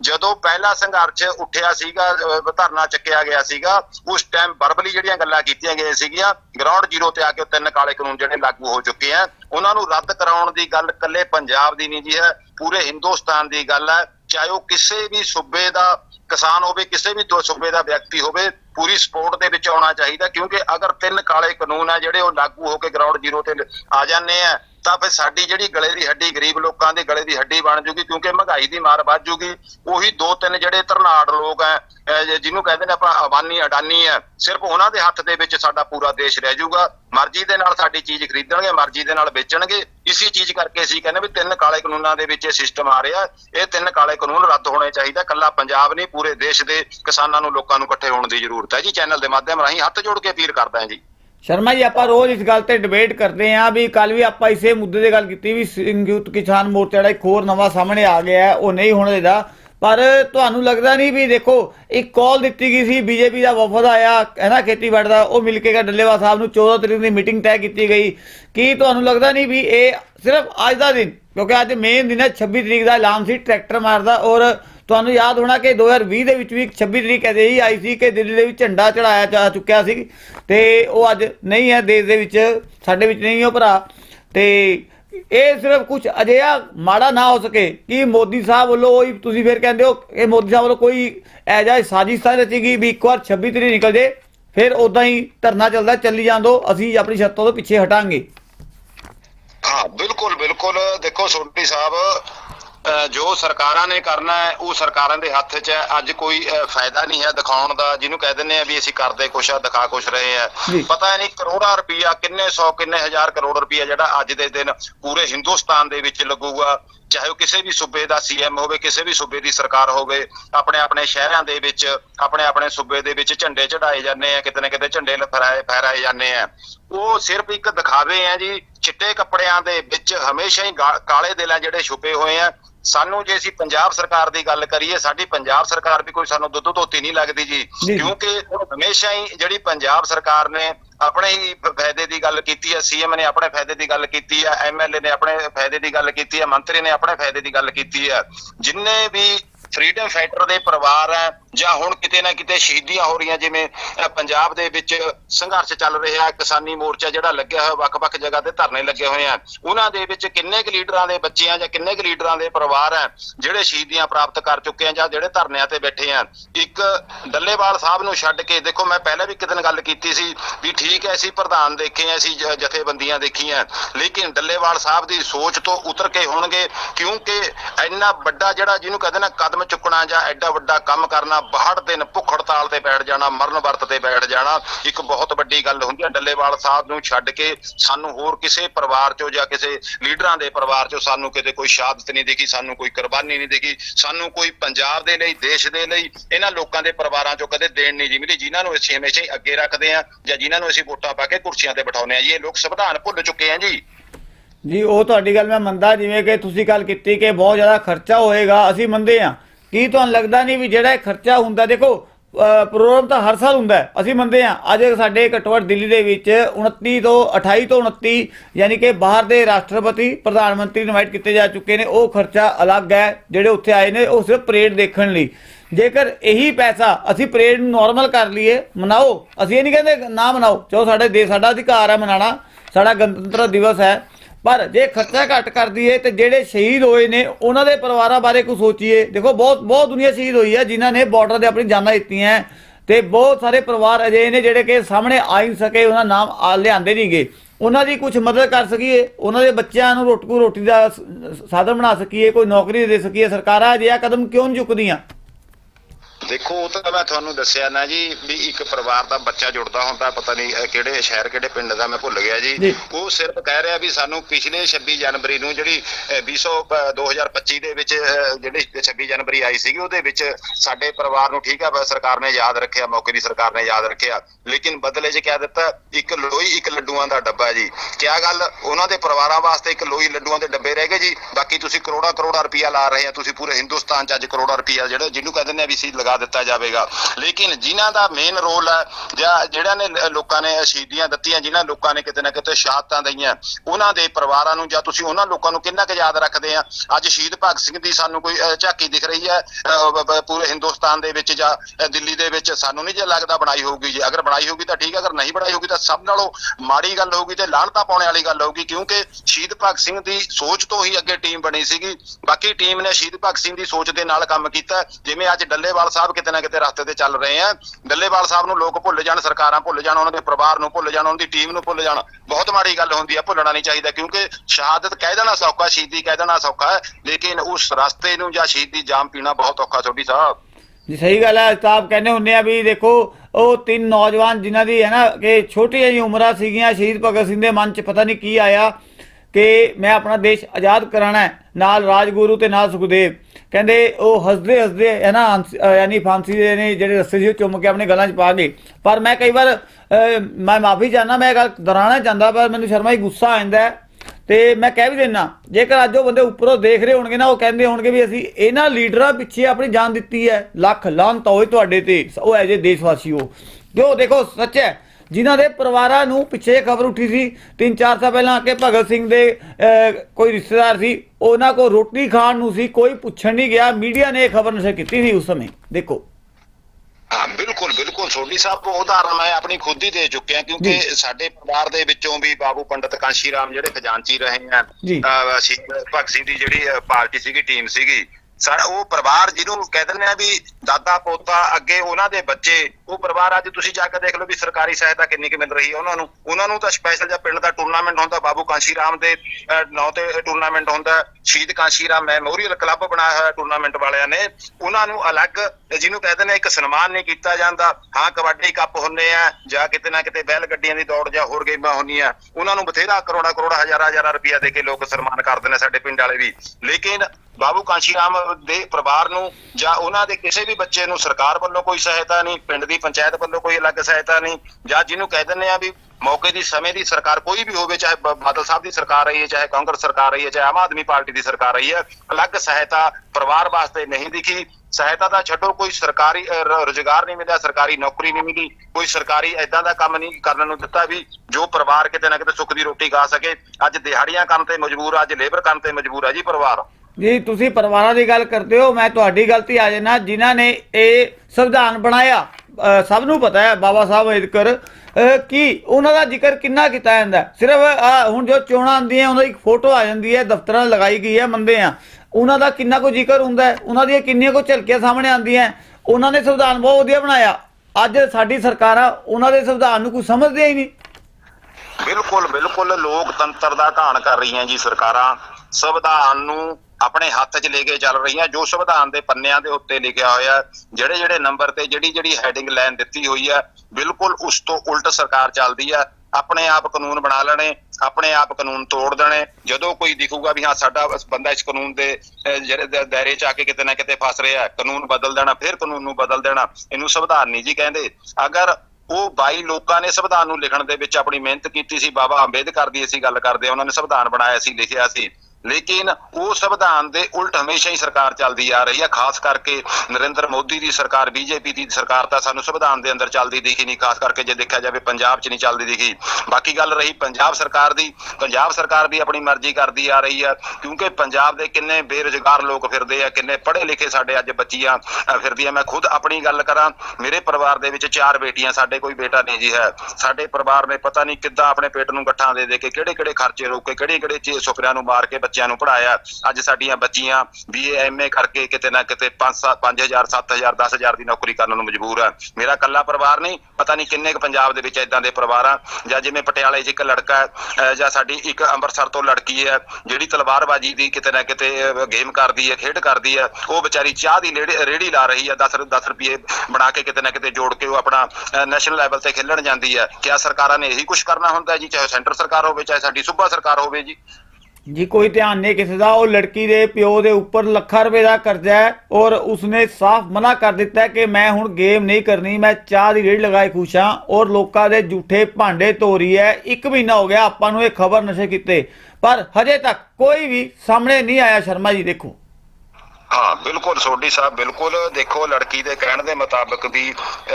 ਜਦੋਂ ਪਹਿਲਾ ਸੰਘਰਸ਼ ਉੱਠਿਆ ਸੀਗਾ ਧਰਨਾ ਚੱਕਿਆ ਗਿਆ ਸੀਗਾ ਉਸ ਟਾਈਮ ਬਰਬਲੀ ਜਿਹੜੀਆਂ ਗੱਲਾਂ ਕੀਤੀਆਂ ਗਈਆਂ ਸੀਗੀਆਂ ਗਰਾਊਂਡ ਜ਼ੀਰੋ ਤੇ ਆ ਕੇ ਤਿੰਨ ਕਾਲੇ ਕਾਨੂੰਨ ਜਿਹੜੇ ਲਾਗੂ ਹੋ ਚੁੱਕੇ ਆ। ਉਹਨਾਂ ਨੂੰ ਰੱਦ ਕਰਾਉਣ ਦੀ ਗੱਲ ਇਕੱਲੇ ਪੰਜਾਬ ਦੀ ਨਹੀਂ ਜੀ ਹੈ ਪੂਰੇ ਹਿੰਦੁਸਤਾਨ ਦੀ ਗੱਲ ਹੈ। ਚਾਹੇ ਉਹ ਕਿਸੇ ਵੀ ਸੂਬੇ ਦਾ ਕਿਸਾਨ ਹੋਵੇ, ਕਿਸੇ ਵੀ ਸੂਬੇ ਦਾ ਵਿਅਕਤੀ ਹੋਵੇ, ਪੂਰੀ ਸਪੋਰਟ ਦੇ ਵਿੱਚ ਆਉਣਾ ਚਾਹੀਦਾ, ਕਿਉਂਕਿ ਅਗਰ ਤਿੰਨ ਕਾਲੇ ਕਾਨੂੰਨ ਆ ਜਿਹੜੇ ਉਹ ਲਾਗੂ ਹੋ ਕੇ ਗਰਾਊਂਡ ਜ਼ੀਰੋ ਤੇ ਆ ਜਾਂਦੇ ਆ ਤਾਂ ਫਿਰ ਸਾਡੀ ਜਿਹੜੀ ਗਲੇ ਦੀ ਹੱਡੀ ਗਰੀਬ ਲੋਕਾਂ ਦੀ ਗਲੇ ਦੀ ਹੱਡੀ ਬਣ ਜੂਗੀ, ਕਿਉਂਕਿ ਮਹਿੰਗਾਈ ਦੀ ਮਾਰ ਵੱਧ ਜੂਗੀ। ਉਹੀ ਦੋ ਤਿੰਨ ਜਿਹੜੇ ਧਰਨਾੜ ਲੋਕ ਆ ਜਿਹਨੂੰ ਕਹਿੰਦੇ ਨੇ ਆਪਾਂ ਅਬਾਨੀ, ਅਡਾਨੀ ਆ ਸਿਰਫ ਉਹਨਾਂ ਦੇ ਹੱਥ ਦੇ ਵਿੱਚ ਸਾਡਾ ਪੂਰਾ ਦੇਸ਼ ਰਹਿ ਜੂਗਾ। ਮਰਜ਼ੀ ਦੇ ਨਾਲ ਸਾਡੀ ਚੀਜ਼ ਖਰੀਦਣਗੇ, ਮਰਜ਼ੀ ਦੇ ਨਾਲ ਵੇਚਣਗੇ। ਇਸੇ ਚੀਜ਼ ਕਰਕੇ ਅਸੀਂ ਕਹਿੰਦੇ ਵੀ ਤਿੰਨ ਕਾਲੇ ਕਾਨੂੰਨਾਂ ਦੇ ਵਿੱਚ ਇਹ ਸਿਸਟਮ ਆ ਰਿਹਾ। ਇਹ ਤਿੰਨ ਕਾਲੇ ਕਾਨੂੰਨ ਰੱਦ ਹੋਣੇ ਚਾਹੀਦਾ। ਕੱਲਾ ਪੰਜਾਬ ਨਹੀਂ, ਪੂਰੇ ਦੇਸ਼ ਦੇ ਕਿਸਾਨਾਂ ਨੂੰ ਲੋਕਾਂ ਨੂੰ ਇਕੱਠੇ ਹੋਣ ਦੀ ਜ਼ਰੂਰਤ ਹੈ ਜੀ। ਚੈਨਲ ਦੇ ਮਾਧਿਅਮ ਰਾਹੀਂ ਹੱਥ ਜੋੜ ਕੇ ਅਪੀਲ ਕਰਦਾ ਹਾਂ ਜੀ। ਸ਼ਰਮਾ ਜੀ, ਆਪਾਂ ਰੋਜ਼ ਇਸ ਗੱਲ ਤੇ ਡਿਬੇਟ ਕਰਦੇ ਆਂ ਵੀ ਕੱਲ ਵੀ ਆਪਾਂ ਇਸੇ ਮੁੱਦੇ ਤੇ ਗੱਲ ਕੀਤੀ ਵੀ ਸੰਯੁਕਤ ਕਿਸਾਨ ਮੋਰਚਾ ਜਿਹੜਾ ਇੱਕ ਹੋਰ ਨਵਾਂ ਸਾਹਮਣੇ ਆ ਗਿਆ ਹੈ, ਉਹ ਨਹੀਂ ਹੋਣ ਦੇਦਾ। ਪਰ ਤੁਹਾਨੂੰ ਲੱਗਦਾ ਨਹੀਂ ਵੀ ਦੇਖੋ, ਇੱਕ ਕਾਲ ਦਿੱਤੀ ਗਈ ਸੀ, ਬੀਜੇਪੀ ਦਾ ਵਫਦ ਆਇਆ, ਹੈ ਨਾ, ਖੇਤੀਬਾੜੀ ਦਾ, ਉਹ ਮਿਲ ਕੇ ਗਿਆ ਡੱਲੇਵਾ ਸਾਹਿਬ ਨੂੰ 14 ਤਰੀਕ ਦੀ ਮੀਟਿੰਗ ਤੈਅ ਕੀਤੀ ਗਈ। ਕੀ ਤੁਹਾਨੂੰ ਲੱਗਦਾ ਨਹੀਂ ਵੀ ਇਹ ਸਿਰਫ ਅੱਜ ਦਾ ਦਿਨ, ਕਿਉਂਕਿ ਅੱਜ ਮੇਨ ਦਿਨ ਹੈ 26 ਤਰੀਕ ਦਾ ਐਲਾਨ ਸੀ, ਟਰੈਕਟਰ ਮਾਰਦਾ ਔਰ ਤੁਹਾਨੂੰ ਯਾਦ ਹੋਣਾ ਕਿ 2020 ਦੇ ਵਿੱਚ ਵੀ 26 ਤਰੀਕ ਅਜਿਹੀ ਆਈ ਸੀ ਕਿ ਦਿੱਲੀ ਦੇ ਵਿੱਚ ਝੰਡਾ ਚੜਾਇਆ ਜਾ ਚੁੱਕਿਆ ਸੀ ਤੇ ਉਹ ਅੱਜ ਨਹੀਂ ਹੈ, ਦੇਸ਼ ਦੇ ਵਿੱਚ, ਸਾਡੇ ਵਿੱਚ ਨਹੀਂ ਹੋ ਭਰਾ। ਤੇ ਇਹ ਸਿਰਫ ਕੁਝ ਅਜਿਹਾ ਮਾੜਾ ਨਾ ਹੋ ਸਕੇ ਕਿ ਮੋਦੀ ਸਾਹਿਬ ਵੱਲੋਂ ਤੁਸੀਂ ਫਿਰ ਕਹਿੰਦੇ ਹੋ ਇਹ ਮੋਦੀ ਸਾਹਿਬ ਵੱਲੋਂ ਕੋਈ ਐਜਾ ਸਾਜ਼ਿਸ਼ ਤਾਂ ਰਚੀਗੀ ਵੀ ਇੱਕ ਵਾਰ 26 ਤਰੀਕ ਨਿਕਲ ਜੇ, ਫਿਰ ਉਦਾਂ ਹੀ ਧਰਨਾ ਚੱਲਦਾ, ਚੱਲੀ ਜਾਂਦੋ ਅਸੀਂ ਆਪਣੀ ਛੱਤੋਂ ਤੋਂ ਪਿੱਛੇ ਹਟਾਂਗੇ। ਹਾਂ, ਬਿਲਕੁਲ ਬਿਲਕੁਲ। ਦੇਖੋ ਸੋਢੀ ਸਾਹਿਬ ਜੋ ਸਰਕਾਰਾਂ ਨੇ ਕਰਨਾ ਹੈ ਉਹ ਸਰਕਾਰਾਂ ਦੇ ਹੱਥ 'ਚ ਹੈ। ਅੱਜ ਕੋਈ ਫਾਇਦਾ ਨਹੀਂ ਹੈ ਦਿਖਾਉਣ ਦਾ। ਜਿਹਨੂੰ ਕਹਿ ਦਿੰਦੇ ਆ ਵੀ ਅਸੀਂ ਕਰਦੇ ਕੁਛ ਆ ਦਿਖਾ ਕੁਛ ਰਹੇ ਆ। ਪਤਾ ਨਹੀਂ ਕਰੋੜਾਂ ਰੁਪਈਆ ਕਿੰਨੇ ਸੌ ਕਿੰਨੇ ਹਜ਼ਾਰ ਕਰੋੜ ਰੁਪਈਆ ਜਿਹੜਾ ਅੱਜ ਦੇ ਦਿਨ ਪੂਰੇ ਹਿੰਦੁਸਤਾਨ ਦੇ ਵਿੱਚ ਲੱਗੂਗਾ। ਚਾਹੇ ਉਹ ਕਿਸੇ ਵੀ ਸੂਬੇ ਦਾ ਸੀਐਮ ਹੋਵੇ ਕਿਸੇ ਵੀ ਸੂਬੇ ਦੀ ਸਰਕਾਰ ਹੋਵੇ ਆਪਣੇ ਆਪਣੇ ਸ਼ਹਿਰਾਂ ਦੇ ਵਿੱਚ ਆਪਣੇ ਆਪਣੇ ਸੂਬੇ ਦੇ ਵਿੱਚ ਝੰਡੇ ਚੜਾਏ ਜਾਂਦੇ ਆ ਕਿਤੇ ਨਾ ਕਿਤੇ ਝੰਡੇ ਲਹਿਰਾਏ ਫਹਿਰਾਏ ਜਾਂਦੇ ਆ। ਉਹ ਸਿਰਫ ਇੱਕ ਦਿਖਾਵੇ ਆ ਜੀ ਚਿੱਟੇ ਕੱਪੜਿਆਂ ਦੇ ਵਿੱਚ ਹਮੇਸ਼ਾ ਹੀ ਕਾਲੇ ਦਿਲ ਜਿਹੜੇ ਛੁਪੇ ਹੋਏ ਆ। ਸਾਨੂੰ ਜੇ ਅਸੀਂ ਪੰਜਾਬ ਸਰਕਾਰ ਦੀ ਗੱਲ ਕਰੀਏ ਸਾਡੀ ਪੰਜਾਬ ਸਰਕਾਰ ਵੀ ਕੋਈ ਸਾਨੂੰ ਦੁੱਧ ਧੋਤੀ ਨਹੀਂ ਲੱਗਦੀ ਜੀ। ਕਿਉਂਕਿ ਹਮੇਸ਼ਾ ਹੀ ਜਿਹੜੀ ਪੰਜਾਬ ਸਰਕਾਰ ਨੇ ਆਪਣੇ ਹੀ ਫਾਇਦੇ ਦੀ ਗੱਲ ਕੀਤੀ ਹੈ ਸੀਐਮ ਨੇ ਆਪਣੇ ਫਾਇਦੇ ਦੀ ਗੱਲ ਕੀਤੀ ਹੈ ਐਮਐਲਏ ਨੇ ਆਪਣੇ ਫਾਇਦੇ ਦੀ ਗੱਲ ਕੀਤੀ ਹੈ ਮੰਤਰੀ ਨੇ ਆਪਣੇ ਫਾਇਦੇ ਦੀ ਗੱਲ ਕੀਤੀ ਹੈ ਜਿੰਨੇ ਵੀ ਫਰੀडम ਫਾਈਟਰ ਦੇ ਪਰਿਵਾਰ ਹੈ ਜਾਂ ਹੁਣ ਕਿਤੇ ਨਾ ਕਿਤੇ ਸ਼ਹੀਦੀਆਂ ਹੋ ਰਹੀਆਂ, ਜਿਵੇਂ ਪੰਜਾਬ ਦੇ ਵਿੱਚ ਸੰਘਰਸ਼ ਚੱਲ ਰਿਹਾ ਕਿਸਾਨੀ ਮੋਰਚਾ ਜਿਹੜਾ ਲੱਗਿਆ ਹੋਇਆ, ਵੱਖ-ਵੱਖ ਜਗ੍ਹਾ ਤੇ ਧਰਨੇ ਲੱਗੇ ਹੋਏ ਆ। ਉਹਨਾਂ ਦੇ ਵਿੱਚ ਕਿੰਨੇ ਕੁ ਲੀਡਰਾਂ ਦੇ ਬੱਚੇ ਆ ਜਾਂ ਕਿੰਨੇ ਕੁ ਲੀਡਰਾਂ ਦੇ ਪਰਿਵਾਰ ਆ, ਜਿਹੜੇ ਸ਼ਹੀਦੀਆਂ ਪ੍ਰਾਪਤ ਕਰ ਚੁੱਕੇ ਆ ਜਾਂ ਜਿਹੜੇ ਧਰਨਿਆਂ ਤੇ ਬੈਠੇ ਆ? ਇੱਕ ਡੱਲੇਵਾਲ ਸਾਹਿਬ ਨੂੰ ਛੱਡ ਕੇ, ਦੇਖੋ, ਮੈਂ ਪਹਿਲਾਂ ਵੀ ਇੱਕ ਦਿਨ ਗੱਲ ਕੀਤੀ ਸੀ ਵੀ ਠੀਕ ਹੈ, ਅਸੀਂ ਪ੍ਰਧਾਨ ਦੇਖੇ ਆ, ਅਸੀਂ ਜਥੇਬੰਦੀਆਂ ਦੇਖੀਆਂ ਲੇਕਿਨ ਡੱਲੇਵਾਲ ਸਾਹਿਬ ਦੀ ਸੋਚ ਤੋਂ ਉਤਰ ਕੇ ਹੋਣਗੇ ਕਿਉਂਕਿ ਇੰਨਾ ਵੱਡਾ ਜਿਹੜਾ ਜਿਹਨੂੰ ਕਹਿੰਦੇ ਨਾ ਕਦਮ ਚੁੱਕਣਾ ਜਾਂ ਐਡਾ ਵੱਡਾ ਕੰਮ ਕਰਨਾ 62 ਦਿਨ ਭੁੱਖ ਹੜਤਾਲ ਤੇ ਬੈਠ ਜਾਣਾ, ਮਰਨ ਵਰਤ ਤੇ ਬੈਠ ਜਾਣਾ, ਇੱਕ ਬਹੁਤ ਵੱਡੀ ਗੱਲ ਹੁੰਦੀ ਹੈ। ਡੱਲੇਵਾਲ ਸਾਹਿਬ ਨੂੰ ਛੱਡ ਕੇ ਸਾਨੂੰ ਹੋਰ ਕਿਸੇ ਪਰਿਵਾਰ ਚੋਂ ਜਾਂ ਕਿਸੇ ਲੀਡਰਾਂ ਦੇ ਪਰਿਵਾਰ ਚੋਂ ਸਾਨੂੰ ਕਿਤੇ ਕੋਈ ਸ਼ਹਾਦਤ ਨਹੀਂ ਦੇਖੀ, ਸਾਨੂੰ ਕੋਈ ਕੁਰਬਾਨੀ ਨਹੀਂ ਦੇਖੀ, ਸਾਨੂੰ ਕੋਈ ਪੰਜਾਬ ਦੇ ਲਈ, ਦੇਸ਼ ਦੇ ਲਈ, ਇਹਨਾਂ ਲੋਕਾਂ ਦੇ ਪਰਿਵਾਰਾਂ ਚੋਂ ਕਦੇ ਦੇਣ ਨਹੀਂ ਜੀ ਮਿਲੀ, ਜਿਨ੍ਹਾਂ ਨੂੰ ਅਸੀਂ ਹਮੇਸ਼ਾ ਹੀ ਅੱਗੇ ਰੱਖਦੇ ਆ ਜਾਂ ਜਿਨ੍ਹਾਂ ਨੂੰ ਅਸੀਂ ਵੋਟਾਂ ਪਾ ਕੇ ਕੁਰਸੀਆਂ ਤੇ ਬਿਠਾਉਂਦੇ ਆ ਜੀ। ਇਹ ਲੋਕ ਸੰਵਿਧਾਨ ਭੁੱਲ ਚੁੱਕੇ ਆ ਜੀ। ਜੀ, ਉਹ ਤੁਹਾਡੀ ਗੱਲ ਮੈਂ ਮੰਨਦਾ, ਜਿਵੇਂ ਕਿ ਤੁਸੀਂ ਗੱਲ ਕੀਤੀ ਕਿ ਬਹੁਤ ਜ਼ਿਆਦਾ ਖਰਚਾ ਹੋਏਗਾ, ਅਸੀਂ ਮੰਨਦੇ ਹਾਂ। ਕੀ ਤੁਹਾਨੂੰ ਲੱਗਦਾ ਨਹੀਂ ਵੀ ਜਿਹੜਾ ਇਹ ਖਰਚਾ ਹੁੰਦਾ, ਦੇਖੋ ਪ੍ਰੋਗਰਾਮ ਤਾਂ ਹਰ ਸਾਲ ਹੁੰਦਾ ਅਸੀਂ ਮੰਨਦੇ ਹਾਂ, ਅੱਜ ਸਾਡੇ ਘੱਟੋ ਦਿੱਲੀ ਦੇ ਵਿੱਚ 29 ਤੋਂ 28 ਤੋਂ 29 ਯਾਨੀ ਕਿ ਬਾਹਰ ਦੇ ਰਾਸ਼ਟਰਪਤੀ, ਪ੍ਰਧਾਨ ਮੰਤਰੀ ਇਨਵਾਈਟ ਕੀਤੇ ਜਾ ਚੁੱਕੇ ਨੇ, ਉਹ ਖਰਚਾ ਅਲੱਗ ਹੈ, ਜਿਹੜੇ ਉੱਥੇ ਆਏ ਨੇ, ਉਹ ਸਿਰਫ ਪਰੇਡ ਦੇਖਣ ਲਈ। ਜੇਕਰ ਇਹੀ ਪੈਸਾ ਅਸੀਂ ਪਰੇਡ ਨੂੰ ਨਾਰਮਲ ਕਰ ਲਈਏ, ਮਨਾਓ। ਅਸੀਂ ਇਹ ਨਹੀਂ ਕਹਿੰਦੇ ਨਾ ਮਨਾਓ, ਚਲੋ ਸਾਡੇ ਦੇਸ਼ ਸਾਡਾ ਅਧਿਕਾਰ ਹੈ ਮਨਾਣਾ ਸਾਡਾ ਗਣਤੰਤਰ ਦਿਵਸ ਹੈ ਪਰ ਜੇ ਖਰਚਾ ਘੱਟ ਕਰ ਦਈਏ ਤੇ ਜਿਹੜੇ ਸ਼ਹੀਦ ਹੋਏ ਨੇ, ਉਹਨਾਂ ਦੇ ਪਰਿਵਾਰਾਂ ਬਾਰੇ ਕੁਝ ਸੋਚੀਏ। ਦੇਖੋ, ਬਹੁਤ ਬਹੁਤ ਦੁਨੀਆ ਸ਼ਹੀਦ ਹੋਈ ਹੈ, ਜਿਨ੍ਹਾਂ ਨੇ ਬਾਰਡਰ ਤੇ ਆਪਣੀ ਜਾਨਾਂ ਦਿੱਤੀਆਂ ਹੈ ਤੇ ਬਹੁਤ ਸਾਰੇ ਪਰਿਵਾਰ ਅਜੇ ਨੇ ਜਿਹੜੇ ਕਿ ਸਾਹਮਣੇ ਆ ਹੀ ਨਹੀਂ ਸਕੇ, ਉਹਨਾਂ ਨਾਮ ਆ ਲਿਆਂਦੇ ਨਹੀਂ ਗਏ। ਉਹਨਾਂ ਦੀ ਕੁਝ ਮਦਦ ਕਰ ਸਕੀਏ? ਉਹਨਾਂ ਦੇ ਬੱਚਿਆਂ ਨੂੰ ਰੋਟਕੂ ਰੋਟੀ ਦਾ ਸਾਧਨ ਬਣਾ ਸਕੀਏ? ਕੋਈ ਨੌਕਰੀ ਦੇ ਸਕੀਏ? ਸਰਕਾਰਾਂ ਅਜਿਹਾ ਕਦਮ ਕਿਉਂ ਨਹੀਂ ਚੁੱਕਦੀਆਂ? ਦੇਖੋ ਉਹ ਤਾਂ ਮੈਂ ਤੁਹਾਨੂੰ ਦੱਸਿਆ ਨਾ ਜੀ ਵੀ ਇੱਕ ਪਰਿਵਾਰ ਦਾ ਬੱਚਾ ਜੁੜਦਾ ਹੁੰਦਾ ਪਤਾ ਨਹੀਂ ਕਿਹੜੇ ਸ਼ਹਿਰ ਕਿਹੜੇ ਪਿੰਡ ਦਾ ਮੈਂ ਭੁੱਲ ਗਿਆ ਜੀ। ਉਹ ਸਿਰਫ ਕਹਿ ਰਿਹਾ ਵੀ ਸਾਨੂੰ ਪਿਛਲੇ 26 ਜਨਵਰੀ ਨੂੰ ਜਿਹੜੀ ਅਹ, 20 ਅਹ, 2025 ਦੇ ਵਿੱਚ ਜਿਹੜੀ 26 ਜਨਵਰੀ ਆਈ ਸੀਗੀ ਉਹਦੇ ਵਿੱਚ ਸਾਡੇ ਪਰਿਵਾਰ ਨੂੰ ਠੀਕ ਬਸ ਸਰਕਾਰ ਨੇ ਯਾਦ ਰੱਖਿਆ ਮੌਕੇ ਦੀ ਸਰਕਾਰ ਨੇ ਯਾਦ ਰੱਖਿਆ। ਲੇਕਿਨ ਬਦਲੇ 'ਚ ਕਿਆ ਦਿੱਤਾ? ਇੱਕ ਲੋਈ ਇੱਕ ਲੱਡੂਆਂ ਦਾ ਡੱਬਾ ਜੀ। ਕਿਆ ਗੱਲ? ਉਹਨਾਂ ਦੇ ਪਰਿਵਾਰਾਂ ਵਾਸਤੇ ਇੱਕ ਲੋਈ ਲੱਡੂਆਂ ਦੇ ਡੱਬੇ ਰਹਿ ਗਏ ਜੀ। ਬਾਕੀ ਤੁਸੀਂ ਕਰੋੜਾ ਕਰੋੜਾ ਰੁਪਇਆ ਲਾ ਰਹੇ ਆ ਤੁਸੀਂ ਪੂਰੇ ਹਿੰਦੁਸਤਾਨ 'ਚ ਅੱਜ ਕਰੋੜਾ ਰੁਪਇਆ ਜਿਹੜਾ ਜਿਹਨੂੰ ਕਹਿੰਦੇ ਨੇ ਵੀ ਸੀ ਲਗਾ ਦਿੱਤਾ ਜਾਵੇਗਾ। ਲੇਕਿਨ ਜਿਨ੍ਹਾਂ ਦਾ ਮੇਨ ਰੋਲ ਹੈ ਜਾਂ ਜਿਹੜਿਆਂ ਨੇ ਲੋਕਾਂ ਨੇ ਸ਼ਹੀਦੀਆਂ ਦਿੱਤੀਆਂ, ਜਿਨ੍ਹਾਂ ਲੋਕਾਂ ਨੇ ਕਿਤੇ ਨਾ ਕਿਤੇ ਸ਼ਹਾਦਤਾਂ ਦਈਆਂ, ਉਹਨਾਂ ਦੇ ਪਰਿਵਾਰਾਂ ਨੂੰ ਜਾਂ ਤੁਸੀਂ ਉਹਨਾਂ ਲੋਕਾਂ ਨੂੰ ਕਿੰਨਾ ਕੁ ਯਾਦ ਰੱਖਦੇ ਆ? ਅੱਜ ਸ਼ਹੀਦ ਭਗਤ ਸਿੰਘ ਦੀ ਸਾਨੂੰ ਕੋਈ ਝਾਕੀ ਦਿਖ ਰਹੀ ਹੈ ਪੂਰੇ ਹਿੰਦੁਸਤਾਨ ਦੇ ਵਿੱਚ ਜਾਂ ਦਿੱਲੀ ਦੇ ਵਿੱਚ ਸਾਨੂੰ ਨਹੀਂ ਜੇ ਲੱਗਦਾ ਬਣਾਈ ਹੋਊਗੀ ਜੀ। ਅਗਰ ਬਣਾਈ ਹੋਊਗੀ ਤਾਂ ਠੀਕ ਹੈ ਅਗਰ ਨਹੀਂ ਬਣਾਈ ਹੋਊਗੀ ਤਾਂ ਸਭ ਨਾਲੋਂ ਮਾੜੀ ਗੱਲ ਹੋਊਗੀ ਤੇ ਲਾਹਨਤਾਂ ਪਾਉਣ ਵਾਲੀ ਗੱਲ ਹੋਊਗੀ, ਕਿਉਂਕਿ ਸ਼ਹੀਦ ਭਗਤ ਸਿੰਘ ਦੀ ਸੋਚ ਤੋਂ ਹੀ ਅੱਗੇ ਟੀਮ ਬਣੀ ਸੀਗੀ। ਬਾਕੀ ਟੀਮ ਨੇ ਸ਼ਹੀਦ ਭਗਤ ਸਿੰਘ ਦੀ ਸੋਚ ਦੇ ਨਾਲ ਕੰਮ ਕੀਤਾ। ਜਿਵੇਂ ਅੱਜ ਡੱਲੇਵਾਲ ਸਾਹਿਬ ਕਿਤੇ ਨਾ ਕਿਤੇ ਰਸਤੇ ਤੇ ਚੱਲ ਰਹੇ ਆ। ਡੱਲੇਵਾਲ ਸਾਹਿਬ ਨੂੰ ਲੋਕ ਭੁੱਲ ਜਾਣ, ਸਰਕਾਰਾਂ ਭੁੱਲ ਜਾਣ, ਉਹਨਾਂ ਦੇ ਪਰਿਵਾਰ ਨੂੰ ਭੁੱਲ ਜਾਣ, ਉਹਨਾਂ ਦੀ ਟੀਮ ਨੂੰ ਭੁੱਲ ਜਾਣ। ਬਹੁਤ ਮਾੜੀ ਗੱਲ ਹੁੰਦੀ ਹੈ ਭੁੱਲਣਾ ਨਹੀਂ ਚਾਹੀਦਾ, ਕਿਉਂਕਿ ਸ਼ਹਾਦਤ ਕਹਿ ਦੇਣਾ ਸੌਖਾ, ਸ਼ਹੀਦੀ ਕਹਿ ਦੇਣਾ ਸੌਖਾ ਹੈ, ਲੇਕਿਨ ਉਸ ਰਸਤੇ ਨੂੰ ਜਾਂ ਸ਼ਹੀਦੀ ਜਾਮ ਪੀਣਾ ਬਹੁਤ ਔਖਾ ਛੋਟੀ ਸਾਹਿਬ। ਜੀ, ਸਹੀ ਗੱਲ ਹੈ ਸਾਹਿਬ ਕਹਿੰਦੇ ਹੁੰਦੇ ਆ ਵੀ ਦੇਖੋ, ਉਹ ਤਿੰਨ ਨੌਜਵਾਨ ਜਿਨ੍ਹਾਂ ਦੀ ਹੈ ਨਾ, ਕਿ ਛੋਟੀ ਜਿਹੀ ਉਮਰਾਂ ਸੀਗੀਆਂ, ਸ਼ਹੀਦ ਭਗਤ ਸਿੰਘ ਦੇ ਮਨ 'ਚ ਪਤਾ ਨਹੀਂ ਕੀ ਆਇਆ ਕਿ ਮੈਂ ਆਪਣਾ ਦੇਸ਼ ਆਜ਼ਾਦ ਕਰਾਣਾ ਹੈ, ਨਾਲ ਰਾਜਗੁਰੂ ਤੇ ਨਾਲ ਸੁਖਦੇਵ। ਕਹਿੰਦੇ ਉਹ ਹੱਸਦੇ ਹੱਸਦੇ ਹੈ ਨਾ ਯਾਨੀ ਫਾਂਸੀ ਦੇ ਨੇ ਜਿਹੜੇ ਰਸਤੇ ਸੀ ਉਹ ਚੁੰਮ ਕੇ ਆਪਣੇ ਗਲਾਂ 'ਚ ਪਾ ਗਏ। ਪਰ ਮੈਂ ਕਈ ਵਾਰ ਮੈਂ ਮਾਫੀ ਚਾਹਨਾ ਮੈਂ ਇਹ ਗੱਲ ਦੁਹਰਾਉਣਾ ਚਾਹੁੰਦਾ, ਪਰ ਮੈਨੂੰ ਸ਼ਰਮਾ ਹੀ ਗੁੱਸਾ ਆਉਂਦਾ ਹੈ। ਤੇ ਮੈਂ ਕਹਿ ਵੀ ਦੇਣਾ ਜੇਕਰ ਅੱਜ ਉਹ ਬੰਦੇ ਉੱਪਰੋਂ ਦੇਖ ਰਹੇ ਹੋਣਗੇ ਨਾ, ਉਹ ਕਹਿੰਦੇ ਹੋਣਗੇ ਵੀ ਅਸੀਂ ਇਹਨਾਂ ਲੀਡਰਾਂ ਪਿੱਛੇ ਆਪਣੀ ਜਾਨ ਦਿੱਤੀ ਹੈ। ਲੱਖ ਲਾਹਨਤ ਹੋਏ ਤੁਹਾਡੇ ਤੇ, ਉਹ ਐਜੇ ਦੇਸ਼ ਵਾਸੀਓ ਜੋ ਦੇਖੋ, ਸੱਚ ਹੈ ਜਿਨ੍ਹਾਂ ਦੇ ਪਰਿਵਾਰਾਂ ਨੂੰ ਪਿੱਛੇ ਖਬਰ ਉੱਠੀ ਸੀ 3-4 ਸਾਲ ਪਹਿਲਾਂ ਕਿ ਭਗਤ ਸਿੰਘ ਦੇ ਕੋਈ ਰਿਸ਼ਤੇਦਾਰ ਸੀ ਉਹਨਾਂ ਕੋ ਰੋਟੀ ਖਾਣ ਨੂੰ ਸੀ ਕੋਈ ਪੁੱਛਣ ਨਹੀਂ ਗਿਆ ਮੀਡੀਆ ਨੇ ਇਹ ਖਬਰ ਨਸ਼ਰ ਕੀਤੀ ਸੀ ਉਸ ਸਮੇਂ। ਦੇਖੋ। ਹਾਂ ਬਿਲਕੁਲ ਬਿਲਕੁਲ ਸੋਢੀ ਸਾਹਿਬ ਉਦਾਹਰਨ ਮੈਂ ਆਪਣੀ ਖੁਦ ਹੀ ਦੇ ਚੁੱਕਿਆ ਕਿਉਂਕਿ। ਸਾਡੇ ਪਰਿਵਾਰ ਦੇ ਵਿੱਚੋਂ ਵੀ ਬਾਬੂ ਪੰਡਤ ਕਾਂਸ਼ੀ ਰਾਮ ਜਿਹੜੇ ਖਜ਼ਾਨਚੀ ਰਹੇ ਆ ਸ਼ਹੀਦ ਭਗਤ ਸਿੰਘ ਦੀ ਜਿਹੜੀ ਪਾਰਟੀ ਸੀਗੀ ਟੀਮ ਸੀਗੀ ਸਾਡਾ ਉਹ ਪਰਿਵਾਰ ਜਿਹਨੂੰ ਕਹਿ ਦਿੰਦੇ ਆ ਵੀ ਦਾਦਾ, ਪੋਤਾ, ਅੱਗੇ ਉਹਨਾਂ ਦੇ ਬੱਚੇ, ਉਹ ਪਰਿਵਾਰ ਅੱਜ ਤੁਸੀਂ ਜਾ ਕੇ ਦੇਖ ਲਓ ਵੀ ਸਰਕਾਰੀ ਸਹਾਇਤਾ ਕਿੰਨੀ ਕੁ ਮਿਲ ਰਹੀ ਹੈ ਉਹਨਾਂ ਨੂੰ। ਉਹਨਾਂ ਨੂੰ ਤਾਂ ਸਪੈਸ਼ਲ ਜਾਂ ਪਿੰਡ ਦਾ ਟੂਰਨਾਮੈਂਟ ਹੁੰਦਾ, ਬਾਬੂ ਕਾਂਸ਼ੀ ਰਾਮ ਦੇ ਨਾਂ ਤੇ ਟੂਰਨਾਮੈਂਟ ਹੁੰਦਾ। ਸ਼ਹੀਦ ਕਾਂਸ਼ੀ ਰਾਮ ਮੈਮੋਰੀਅਲ ਕਲੱਬ ਬਣਾਇਆ ਹੋਇਆ ਟੂਰਨਾਮੈਂਟ ਵਾਲਿਆਂ ਨੇ। ਉਹਨਾਂ ਨੂੰ ਅਲੱਗ, ਜਿਹਨੂੰ ਕਹਿੰਦੇ ਨੇ ਇੱਕ ਸਨਮਾਨ ਨਹੀਂ ਕੀਤਾ ਜਾਂਦਾ। ਹਾਂ, ਕਬੱਡੀ ਕੱਪ ਹੁੰਦੇ ਆ, ਜਾਂ ਕਿਤੇ ਨਾ ਕਿਤੇ ਬੈਲ ਗੱਡੀਆਂ ਦੀ ਦੌੜ ਜਾਂ ਹੋਰ ਗੇਮਾਂ ਹੁੰਦੀਆਂ। ਉਹਨਾਂ ਨੂੰ ਬਥੇਰਾ ਕਰੋੜਾ ਕਰੋੜਾ ਹਜ਼ਾਰਾਂ ਹਜ਼ਾਰਾਂ ਰੁਪਇਆ ਦੇ ਕੇ ਲੋਕ ਸਨਮਾਨ ਕਰਦੇ ਨੇ ਸਾਡੇ ਪਿੰਡ ਵਾਲੇ ਵੀ। ਲੇਕਿਨ ਬਾਬੂ ਕਾਂਸ਼ੀ ਰਾਮ ਦੇ ਪਰਿਵਾਰ ਨੂੰ ਜਾਂ ਉਹਨਾਂ ਦੇ ਕਿਸੇ ਵੀ ਬੱਚੇ ਨੂੰ ਸਰਕਾਰ ਵੱਲੋਂ ਕੋਈ ਸਹਾਇਤਾ ਨਹੀਂ ਪਿੰਡ ਦੀ ਪੰਚਾਇਤ ਵੱਲੋਂ ਕੋਈ ਅਲੱਗ ਸਹਾਇਤਾ ਨਹੀਂ ਜਾਂ ਜਿਹਨੂੰ ਕਹਿ ਦਿੰਦੇ ਆ ਵੀ ਮੌਕੇ ਦੀ ਸਮੇਂ ਦੀ ਸਰਕਾਰ ਕੋਈ ਵੀ ਹੋਵੇ ਚਾਹੇ ਬ- ਬਾਦਲ ਸਾਹਿਬ ਦੀ ਸਰਕਾਰ ਰਹੀ ਹੈ ਚਾਹੇ ਕਾਂਗਰਸ ਸਰਕਾਰ ਰਹੀ ਹੈ ਚਾਹੇ ਆਮ ਆਦਮੀ ਪਾਰਟੀ ਦੀ ਸਰਕਾਰ ਰਹੀ ਹੈ ਅਲੱਗ ਸਹਾਇਤਾ ਪਰਿਵਾਰ ਵਾਸਤੇ ਨਹੀਂ ਦਿਖੀ। ਸਹਾਇਤਾ ਦਾ ਛੱਡੋ ਕੋਈ ਸਰਕਾਰੀ ਅਹ, ਰੁਜ਼ਗਾਰ ਨਹੀਂ ਮਿਲਿਆ ਸਰਕਾਰੀ ਨੌਕਰੀ ਨਹੀਂ ਮਿਲੀ ਕੋਈ ਸਰਕਾਰੀ ਐਦਾਂ ਦਾ ਕੰਮ ਨਹੀਂ ਕਰਨ ਨੂੰ ਦਿੱਤਾ ਵੀ ਜੋ ਪਰਿਵਾਰ ਕਿਤੇ ਨਾ ਕਿਤੇ ਸੁੱਖ ਦੀ ਰੋਟੀ ਖਾ ਸਕੇ। ਅੱਜ ਦਿਹਾੜੀਆਂ ਕਰਨ ਤੇ ਮਜਬੂਰ ਆ, ਅੱਜ ਲੇਬਰ ਕਰਨ ਤੇ ਮਜਬੂਰ ਆ ਜੀ ਪਰਿਵਾਰ। ਜੀ, ਤੁਸੀਂ ਪਰਿਵਾਰਾਂ ਦੀ ਗੱਲ ਕਰਦੇ ਹੋ, ਮੈਂ ਤੁਹਾਡੀ ਗਲਤੀ ਆ ਜਾਣਾ ਜਿਨ੍ਹਾਂ ਨੇ ਇਹ ਸੰਵਿਧਾਨ ਬਣਾਇਆ। ਸਭ ਨੂੰ ਪਤਾ ਹੈ, ਬਾਬਾ ਸਾਹਿਬ ਅੰਬੇਦਕਰ ਕਿ ਉਹਨਾਂ ਦਾ ਜ਼ਿਕਰ ਕਿੰਨਾ ਕੀਤਾ ਜਾਂਦਾ ਸਿਰਫ ਹੁਣ ਜੋ ਚੋਣਾਂ ਆਉਂਦੀਆਂ, ਉਹਨਾਂ ਦੀ ਇੱਕ ਫੋਟੋ ਆ ਜਾਂਦੀ ਹੈ, ਦਫ਼ਤਰਾਂ ਲਗਾਈ ਗਈ ਹੈ, ਮੰਨਦੇ ਆ ਉਹਨਾਂ ਦਾ ਕਿੰਨਾ ਕੋ ਜ਼ਿਕਰ ਹੁੰਦਾ ਉਹਨਾਂ ਦੀਆਂ ਕਿੰਨੀਆਂ ਕੋ ਝਲਕੀਆਂ ਸਾਹਮਣੇ ਆਉਂਦੀਆਂ ਉਹਨਾਂ ਨੇ ਸੰਵਿਧਾਨ ਬਹੁਤ ਵਧੀਆ ਬਣਾਇਆ। ਅੱਜ ਸਾਡੀ ਸਰਕਾਰਾਂ ਉਹਨਾਂ ਦੇ ਸੰਵਿਧਾਨ ਨੂੰ ਕੁਝ ਸਮਝਦੀਆਂ ਹੀ ਨਹੀਂ। ਬਿਲਕੁਲ ਬਿਲਕੁਲ, ਲੋਕਤੰਤਰ ਦਾ ਘਾਣ ਕਰ ਰਹੀਆਂ ਜੀ ਸਰਕਾਰਾਂ। ਸੰਵਿਧਾਨ ਨੂੰ ਆਪਣੇ ਹੱਥ 'ਚ ਲੈ ਕੇ ਚੱਲ ਰਹੀਆਂ, ਜੋ ਸੰਵਿਧਾਨ ਦੇ ਪੰਨਿਆਂ ਦੇ ਉੱਤੇ ਲਿਖਿਆ ਹੋਇਆ ਜਿਹੜੇ ਜਿਹੜੇ ਨੰਬਰ ਤੇ ਜਿਹੜੀ ਜਿਹੜੀ ਹੈਡਿੰਗ ਲਾਈਨ ਦਿੱਤੀ ਹੋਈ ਹੈ ਬਿਲਕੁਲ ਉਸ ਤੋਂ ਉਲਟ ਸਰਕਾਰ ਚੱਲਦੀ ਹੈ ਆਪਣੇ ਆਪ ਕਾਨੂੰਨ ਬਣਾ ਲੈਣੇ, ਆਪਣੇ ਆਪ ਕਾਨੂੰਨ ਤੋੜ ਦੇਣੇ। ਜਦੋਂ ਕੋਈ ਦਿਖੂਗਾ ਵੀ ਹਾਂ, ਸਾਡਾ ਬੰਦਾ ਇਸ ਕਾਨੂੰਨ ਦੇ ਜਿਹੜੇ ਦਾਇਰੇ 'ਚ ਆ ਕੇ ਕਿਤੇ ਨਾ ਕਿਤੇ ਫਸ ਰਿਹਾ ਹੈ ਕਾਨੂੰਨ ਬਦਲ ਦੇਣਾ, ਫਿਰ ਕਾਨੂੰਨ ਨੂੰ ਬਦਲ ਦੇਣਾ, ਇਹਨੂੰ ਸੰਵਿਧਾਨ ਨਹੀਂ ਜੀ ਕਹਿੰਦੇ। ਅਗਰ ਉਹ 22 ਲੋਕਾਂ ਨੇ ਸੰਵਿਧਾਨ ਨੂੰ ਲਿਖਣ ਦੇ ਵਿੱਚ ਆਪਣੀ ਮਿਹਨਤ ਕੀਤੀ ਸੀ, ਬਾਬਾ ਅੰਬੇਦਕਰ ਦੀ ਅਸੀਂ ਗੱਲ ਕਰਦੇ ਹਾਂ ਉਹਨਾਂ ਨੇ ਸੰਵਿਧਾਨ ਬਣਾਇਆ ਸੀ, ਲਿਖਿਆ ਸੀ। ਲੇਕਿਨ ਉਹ ਸੰਵਿਧਾਨ ਦੇ ਉਲਟ ਹਮੇਸ਼ਾ ਹੀ ਸਰਕਾਰ ਚੱਲਦੀ ਆ ਰਹੀ ਹੈ ਖਾਸ ਕਰਕੇ ਨਰਿੰਦਰ ਮੋਦੀ ਦੀ ਸਰਕਾਰ, ਬੀਜੇਪੀ ਦੀ ਸਰਕਾਰ ਤਾਂ ਸਾਨੂੰ ਸੰਵਿਧਾਨ ਦੇ ਅੰਦਰ ਚੱਲਦੀ ਦਿਖੀ ਨਹੀਂ, ਖਾਸ ਕਰਕੇ ਜੇ ਦੇਖਿਆ ਜਾਵੇ ਪੰਜਾਬ 'ਚ ਨਹੀਂ ਚੱਲਦੀ ਦਿਖੀ। ਬਾਕੀ ਗੱਲ ਰਹੀ ਪੰਜਾਬ ਸਰਕਾਰ ਦੀ, ਪੰਜਾਬ ਸਰਕਾਰ ਵੀ ਆਪਣੀ ਮਰਜ਼ੀ ਕਰਦੀ ਆ ਰਹੀ ਹੈ ਕਿਉਂਕਿ ਪੰਜਾਬ ਦੇ ਕਿੰਨੇ ਬੇਰੁਜ਼ਗਾਰ ਲੋਕ ਫਿਰਦੇ ਆ, ਕਿੰਨੇ ਪੜ੍ਹੇ ਲਿਖੇ ਸਾਡੇ ਅੱਜ ਬੱਚੀਆਂ ਫਿਰਦੀਆਂ ਮੈਂ ਖੁਦ ਆਪਣੀ ਗੱਲ ਕਰਾਂ, ਮੇਰੇ ਪਰਿਵਾਰ ਦੇ ਵਿੱਚ ਚਾਰ ਬੇਟੀਆਂ, ਸਾਡੇ ਕੋਈ ਬੇਟਾ ਨਹੀਂ ਜੀ ਹੈ। ਸਾਡੇ ਪਰਿਵਾਰ ਨੇ ਪਤਾ ਨਹੀਂ ਕਿੱਦਾਂ ਆਪਣੇ ਪੇਟ ਨੂੰ ਗੱਠਾਂ ਦੇ ਦੇ ਕੇ ਕਿਹੜੇ ਕਿਹੜੇ ਖਰਚੇ ਰੋਕੇ ਕੇ ਕਿਹੜੇ ਕਿਹੜੇ ਚੀਜ਼ ਸੁਪਰਿਆਂ ਨੂੰ ਮਾਰ ਕੇ ਬੱਚਿਆਂ ਨੂੰ ਪੜਾਇਆ ਅੱਜ ਸਾਡੀਆਂ ਬੱਚੀਆਂ ਬੀਏ ਐਮਏ ਕਰਕੇ ਕਿਤੇ ਨਾ ਕਿਤੇ 5 5000 7000 10000 ਦੀ ਨੌਕਰੀ ਕਰਨ ਨੂੰ ਮਜਬੂਰ ਹੈ ਮੇਰਾ ਕੱਲਾ ਪਰਿਵਾਰ ਨਹੀਂ, ਪਤਾ ਨਹੀਂ ਕਿੰਨੇ ਕੁ ਪੰਜਾਬ ਦੇ ਵਿੱਚ ਇਦਾਂ ਦੇ ਪਰਿਵਾਰ ਆ, ਜਾਂ ਜਿਵੇਂ ਪਟਿਆਲੇ 'ਚ ਇੱਕ ਲੜਕਾ ਜਾਂ ਸਾਡੀ ਇੱਕ ਅੰਮ੍ਰਿਤਸਰ ਤੋਂ ਲੜਕੀ ਹੈ, ਜਿਹੜੀ ਤਲਵਾਰਬਾਜੀ ਦੀ ਕਿਤੇ ਨਾ ਕਿਤੇ ਗੇਮ ਕਰਦੀ ਹੈ, ਖੇਡ ਕਰਦੀ ਹੈ, ਉਹ ਵਿਚਾਰੀ ਚਾਹ ਦੀ ਰੇੜੀ ਰੇੜੀ ਲਾ ਰਹੀ ਹੈ 10 10 ਰੁਪਏ ਬਣਾ ਕੇ ਕਿਤੇ ਨਾ ਕਿਤੇ ਜੋੜ ਕੇ ਉਹ ਆਪਣਾ ਨੈਸ਼ਨਲ ਲੈਵਲ ਤੇ ਖੇਲਣ ਜਾਂਦੀ ਹੈ। ਕਿਆ ਸਰਕਾਰਾਂ ਨੇ ਇਹੀ ਕੁਝ ਕਰਨਾ ਹੁੰਦਾ ਜੀ, ਚਾਹੇ ਸੈਂਟਰ ਸਰਕਾਰ ਹੋਵੇ, ਚਾਹੇ ਸਾਡੀ ਸੂਬਾ ਸਰਕਾਰ ਹੋਵੇ ਜੀ। ਜੀ, ਕੋਈ ਧਿਆਨ ਨਹੀਂ ਕਿਸੇ ਦਾ। ਉਹ ਲੜਕੀ ਦੇ ਪਿਓ ਦੇ ਉੱਪਰ ਲੱਖਾਂ ਰੁਪਏ ਦਾ ਕਰਜ਼ਾ ਹੈ ਔਰ ਉਸਨੇ ਸਾਫ਼ ਮਨਾ ਕਰ ਦਿੱਤਾ ਕਿ ਮੈਂ ਹੁਣ ਗੇਮ ਨਹੀਂ ਕਰਨੀ, ਮੈਂ ਚਾਹ ਦੀ ਰੇੜੀ ਲਗਾਏ ਖੁਸ਼ ਹਾਂ ਔਰ ਲੋਕਾਂ ਦੇ ਝੂਠੇ ਭਾਂਡੇ ਧੋ ਹੈ। ਇੱਕ ਮਹੀਨਾ ਹੋ ਗਿਆ, ਆਪਾਂ ਨੂੰ ਇਹ ਖਬਰ ਨਸ਼ੇ ਕੀਤੇ। ਪਰ ਹਜੇ ਤੱਕ ਕੋਈ ਵੀ ਸਾਹਮਣੇ ਨਹੀਂ ਆਇਆ ਸ਼ਰਮਾ ਜੀ, ਦੇਖੋ। ਹਾਂ, ਬਿਲਕੁਲ, ਸੋਢੀ ਸਾਹਿਬ, ਬਿਲਕੁਲ। ਦੇਖੋ, ਲੜਕੀ ਦੇ ਕਹਿਣ ਦੇ ਮੁਤਾਬਕ ਵੀ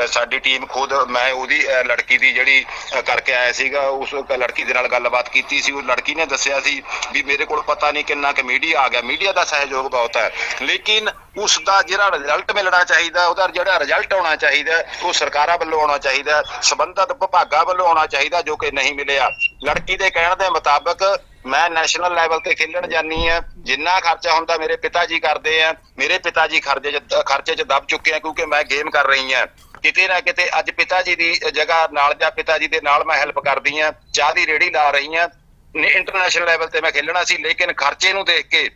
ਸਾਡੀ ਟੀਮ ਖੁਦ, ਮੈਂ ਉਹਦੀ ਲੜਕੀ ਦੀ ਜਿਹੜੀ ਕਰਕੇ ਆਇਆ ਸੀਗਾ, ਉਸ ਲੜਕੀ ਦੇ ਨਾਲ ਗੱਲਬਾਤ ਕੀਤੀ ਸੀ। ਉਹ ਲੜਕੀ ਨੇ ਦੱਸਿਆ ਸੀ ਵੀ ਮੇਰੇ ਕੋਲ ਪਤਾ ਨਹੀਂ ਕਿੰਨਾ ਕੁ ਮੀਡੀਆ ਆ ਗਿਆ। ਮੀਡੀਆ ਦਾ ਸਹਿਯੋਗ ਬਹੁਤ ਹੈ। ਲੇਕਿਨ ਉਸ ਦਾ ਜਿਹੜਾ ਰਿਜ਼ਲਟ ਮਿਲਣਾ ਚਾਹੀਦਾ, ਉਹਦਾ ਜਿਹੜਾ ਰਿਜ਼ਲਟ ਆਉਣਾ ਚਾਹੀਦਾ, ਉਹ ਸਰਕਾਰਾਂ ਵੱਲੋਂ ਆਉਣਾ ਚਾਹੀਦਾ, ਸਬੰਧਤ ਵਿਭਾਗਾਂ ਵੱਲੋਂ ਆਉਣਾ ਚਾਹੀਦਾ, ਜੋ ਕਿ ਨਹੀਂ ਮਿਲਿਆ। ਲੜਕੀ ਦੇ ਕਹਿਣ ਦੇ ਮੁਤਾਬਕ ਮੈਂ ਨੈਸ਼ਨਲ ਲੈਵਲ ਤੇ ਖੇਲਣ ਜਾਨੀ ਆ ਜਿੰਨਾ ਖਰਚਾ ਹੁੰਦਾ ਮੇਰੇ ਪਿਤਾ ਜੀ ਕਰਦੇ ਆ। ਮੇਰੇ ਪਿਤਾ ਜੀ ਖਰਚੇ ਚ ਖਰਚੇ ਚ ਦਬ ਚੁੱਕੇ ਆ ਕਿਉਂਕਿ ਮੈਂ ਗੇਮ ਕਰ ਰਹੀ ਆ ਕਿਤੇ ਨਾ ਕਿਤੇ ਅੱਜ ਪਿਤਾ ਜੀ ਦੀ ਜਗ੍ਹਾ ਨਾਲ ਜਾਂ ਪਿਤਾ ਜੀ ਦੇ ਨਾਲ ਮੈਂ ਹੈਲਪ ਕਰਦੀ ਆ ਚਾਹ ਦੀ ਰੇੜੀ ਲਾ ਰਹੀ ਆ ਇੰਟਰਨੈਸ਼ਨਲ ਲੈਵਲ ਤੇ ਮੈਂ ਖੇਲਣਾ ਸੀ, ਲੇਕਿਨ ਖਰਚੇ ਨੂੰ ਦੇਖ ਕੇ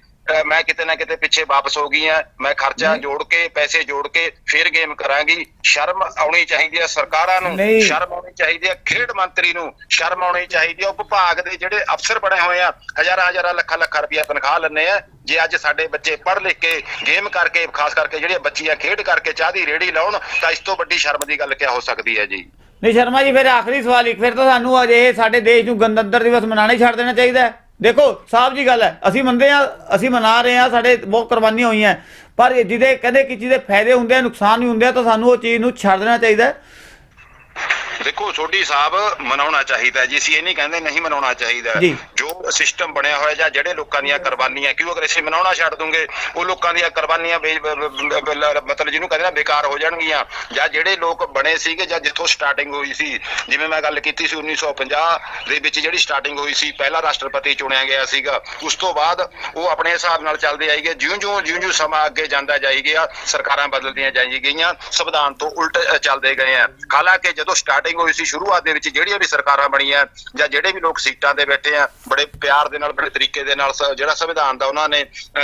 ਮੈਂ ਕਿਤੇ ਨਾ ਕਿਤੇ ਪਿੱਛੇ ਵਾਪਸ ਹੋ ਗਈ ਆ ਮੈਂ ਖਰਚਾ। ਜੋੜ ਕੇ ਪੈਸੇ ਜੋੜ ਕੇ ਫਿਰ ਗੇਮ ਕਰਾਂਗੀ। ਸ਼ਰਮ ਆਉਣੀ ਚਾਹੀਦੀ ਹੈ ਸਰਕਾਰਾਂ ਨੂੰ। ਸ਼ਰਮ ਆਉਣੀ ਚਾਹੀਦੀ ਹੈ ਖੇਡ ਮੰਤਰੀ ਨੂੰ। ਸ਼ਰਮ ਆਉਣੀ ਚਾਹੀਦੀ ਹੈ ਉਹ ਵਿਭਾਗ ਦੇ ਜਿਹੜੇ ਅਫਸਰ ਬਣੇ ਹੋਏ ਆ। ਹਜ਼ਾਰਾਂ ਹਜ਼ਾਰਾਂ ਲੱਖਾਂ ਲੱਖਾਂ ਰੁਪਇਆ ਤਨਖਾਹ ਲੈਂਦੇ ਆ। ਜੇ ਅੱਜ ਸਾਡੇ ਬੱਚੇ ਪੜ੍ਹ ਲਿਖ ਕੇ ਗੇਮ ਕਰਕੇ ਖਾਸ ਕਰਕੇ ਜਿਹੜੀਆਂ ਬੱਚੀਆਂ ਖੇਡ ਕਰਕੇ ਚਾਹ ਦੀ ਰੇੜੀ ਲਾਉਣ ਤਾਂ ਇਸ ਤੋਂ ਵੱਡੀ ਸ਼ਰਮ ਦੀ ਗੱਲ ਕਿਆ ਹੋ ਸਕਦੀ ਹੈ ਜੀ? ਨਹੀਂ ਸ਼ਰਮਾ ਜੀ ਫਿਰ ਆਖਰੀ ਸਵਾਲ ਇੱਕ ਫਿਰ ਤਾਂ ਸਾਨੂੰ ਅਜੇ ਸਾਡੇ ਦੇਸ਼ ਨੂੰ ਗਣਤੰਤਰ ਦਿਵਸ ਮਨਾਉਣਾ ਹੀ ਛੱਡ ਦੇਣਾ ਚਾਹੀਦਾ ਹੈ। ਦੇਖੋ, ਸਾਹਿਬ ਜੀ ਗੱਲ ਹੈ, ਅਸੀਂ ਮੰਨਦੇ ਆ ਅਸੀਂ ਮਨਾ ਰਹੇ ਆ ਸਾਡੇ ਬਹੁਤ ਕੁਰਬਾਨੀਆਂ ਹੋਈਆਂ, ਪਰ ਜਿਹਦੇ ਕਦੇ ਕਿਸੇ ਦੇ ਫਾਇਦੇ ਹੁੰਦੇ ਆ, ਨੁਕਸਾਨ ਵੀ ਹੁੰਦੇ ਆ, ਤਾਂ ਸਾਨੂੰ ਉਹ ਚੀਜ਼ ਨੂੰ ਛੱਡ ਦੇਣਾ ਚਾਹੀਦਾ ਦੇਖੋ ਸੋਢੀ ਸਾਹਿਬ ਮਨਾਉਣਾ ਚਾਹੀਦਾ ਜੀ। ਅਸੀਂ ਇਹ ਨਹੀਂ ਕਹਿੰਦੇ ਨਹੀਂ ਮਨਾਉਣਾ ਚਾਹੀਦਾ ਜੀ। ਸਿਸਟਮ ਬਣਿਆ ਹੋਇਆ ਜਾਂ ਜਿਹੜੇ ਲੋਕਾਂ ਦੀਆਂ ਕੁਰਬਾਨੀਆਂ ਕਿਉਂ ਅਗਰ ਅਸੀਂ ਮਨਾਉਣਾ ਛੱਡ ਦੂੰਗੇ ਉਹ ਲੋਕਾਂ ਦੀਆਂ ਕੁਰਬਾਨੀਆਂ ਮਤਲਬ ਜਿਹਨੂੰ ਕਹਿੰਦੇ ਨਾ ਬੇਕਾਰ ਹੋ ਜਾਣਗੀਆਂ। ਜਾਂ ਜਿਹੜੇ ਲੋਕ ਬਣੇ ਸੀਗੇ ਜਾਂ ਜਿੱਥੋਂ ਸਟਾਰਟਿੰਗ ਹੋਈ ਸੀ ਜਿਵੇਂ ਮੈਂ ਗੱਲ ਕੀਤੀ ਸੀ 1950 ਦੇ ਵਿੱਚ ਜਿਹੜੀ ਸਟਾਰਟਿੰਗ ਹੋਈ ਸੀ ਪਹਿਲਾ ਰਾਸ਼ਟਰਪਤੀ ਚੁਣਿਆ ਗਿਆ ਸੀਗਾ। ਉਸ ਤੋਂ ਬਾਅਦ ਉਹ ਆਪਣੇ ਹਿਸਾਬ ਨਾਲ ਚੱਲਦੇ ਆਏਗੇ ਜਿਉਂ-ਜਿਉਂ ਜਿਉਂ-ਜਿਉਂ ਸਮਾਂ ਅੱਗੇ ਜਾਂਦਾ ਜਾਈ ਗਿਆ ਸਰਕਾਰਾਂ ਬਦਲਦੀਆਂ ਜਾਈ ਗਈਆਂ ਸੰਵਿਧਾਨ ਤੋਂ ਉਲਟ ਚੱਲਦੇ ਗਏ ਆ। ਹਾਲਾਂਕਿ ਜਦੋਂ ਸਟਾਰਟਿੰਗ ਹੋਈ ਸੀ ਸ਼ੁਰੂਆਤ ਦੇ ਵਿੱਚ ਜਿਹੜੀਆਂ ਵੀ ਸਰਕਾਰਾਂ ਬਣੀਆਂ ਜਾਂ ਜਿਹੜੇ ਵੀ ਲੋਕ ਸੀਟਾਂ ਤੇ ਬੈਠੇ ਆ, ਬੜੇ ਪਿਆਰ ਦੇ ਨਾਲ, ਬੜੇ ਤਰੀਕੇ ਦੇ ਨਾਲ ਜਿਹੜਾ ਸੰਵਿਧਾਨ ਦਾ ਉਹਨਾਂ ਨੇ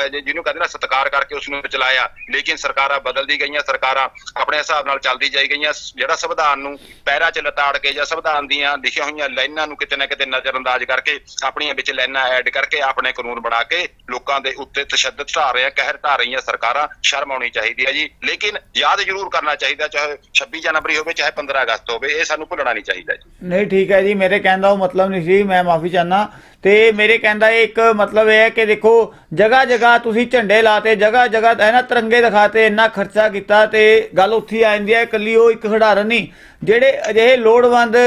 ਜਿਹਨੂੰ ਕਹਿੰਦੇ ਨਾ ਸਤਿਕਾਰ ਕਰਕੇ ਉਸ ਨੂੰ ਚਲਾਇਆ। ਲੇਕਿਨ ਸਰਕਾਰਾਂ ਬਦਲਦੀ ਗਈਆਂ, ਸਰਕਾਰਾਂ ਆਪਣੇ ਹਿਸਾਬ ਨਾਲ ਚੱਲਦੀ ਜਾਈ ਗਈਆਂ। ਜਿਹੜਾ ਸੰਵਿਧਾਨ ਨੂੰ ਪੈਰਾਂ 'ਚ ਲਤਾੜ ਕੇ ਜਾਂ ਸੰਵਿਧਾਨ ਦੀਆਂ ਲਿਖੀਆਂ ਹੋਈਆਂ ਲਾਈਨਾਂ ਨੂੰ ਕਿਤੇ ਨਾ ਕਿਤੇ ਨਜ਼ਰਅੰਦਾਜ਼ ਕਰਕੇ ਆਪਣੀਆਂ ਵਿੱਚ ਲਾਈਨਾਂ ਐਡ ਕਰਕੇ ਆਪਣੇ ਕਾਨੂੰਨ ਬਣਾ ਕੇ ਲੋਕਾਂ ਦੇ ਉੱਤੇ ਤਸ਼ੱਦਦ ਢਾ ਰਹੇ ਆ, ਕਹਿਰ ਢਾ ਰਹੀਆਂ ਸਰਕਾਰਾਂ, ਸ਼ਰਮ ਆਉਣੀ ਚਾਹੀਦੀ ਹੈ ਜੀ। ਲੇਕਿਨ ਯਾਦ ਜ਼ਰੂਰ ਕਰਨਾ ਚਾਹੀਦਾ, ਚਾਹੇ 26 ਜਨਵਰੀ ਹੋਵੇ, ਚਾਹੇ 15 ਅਗਸਤ ਹੋਵੇ, ਇਹ ਸਾਨੂੰ ਭੁੱਲਣਾ ਨਹੀਂ ਚਾਹੀਦਾ ਜੀ। ਨਹੀਂ ਠੀਕ ਹੈ ਜੀ ਮੇਰੇ ਕਹਿਣ ਦਾ ਉਹ ਮਤਲਬ ਨਹੀਂ ਸੀ ਮੈਂ ਮਾਫੀ ਚਾਹਨਾ ਤੇ ਮੇਰੇ ਕਹਿਣ ਦਾ ਇਹ ਇੱਕ ਮਤਲਬ ਇਹ ਹੈ ਕਿ ਦੇਖੋ ਜਗ੍ਹਾ ਜਗ੍ਹਾ ਤੁਸੀਂ ਝੰਡੇ ਲਾਤੇ ਜਗ੍ਹਾ ਜਗ੍ਹਾ ਹੈ ਨਾ ਤਿਰੰਗੇ ਦਿਖਾਤੇ ਇੰਨਾ ਖਰਚਾ ਕੀਤਾ ਤੇ ਗੱਲ ਉੱਥੇ ਆ ਜਾਂਦੀ ਹੈ ਇਕੱਲੀ ਉਹ ਇੱਕ ਖਿਡਾਰਨ ਨਹੀਂ। ਜਿਹੜੇ ਅਜਿਹੇ ਲੋੜਵੰਦ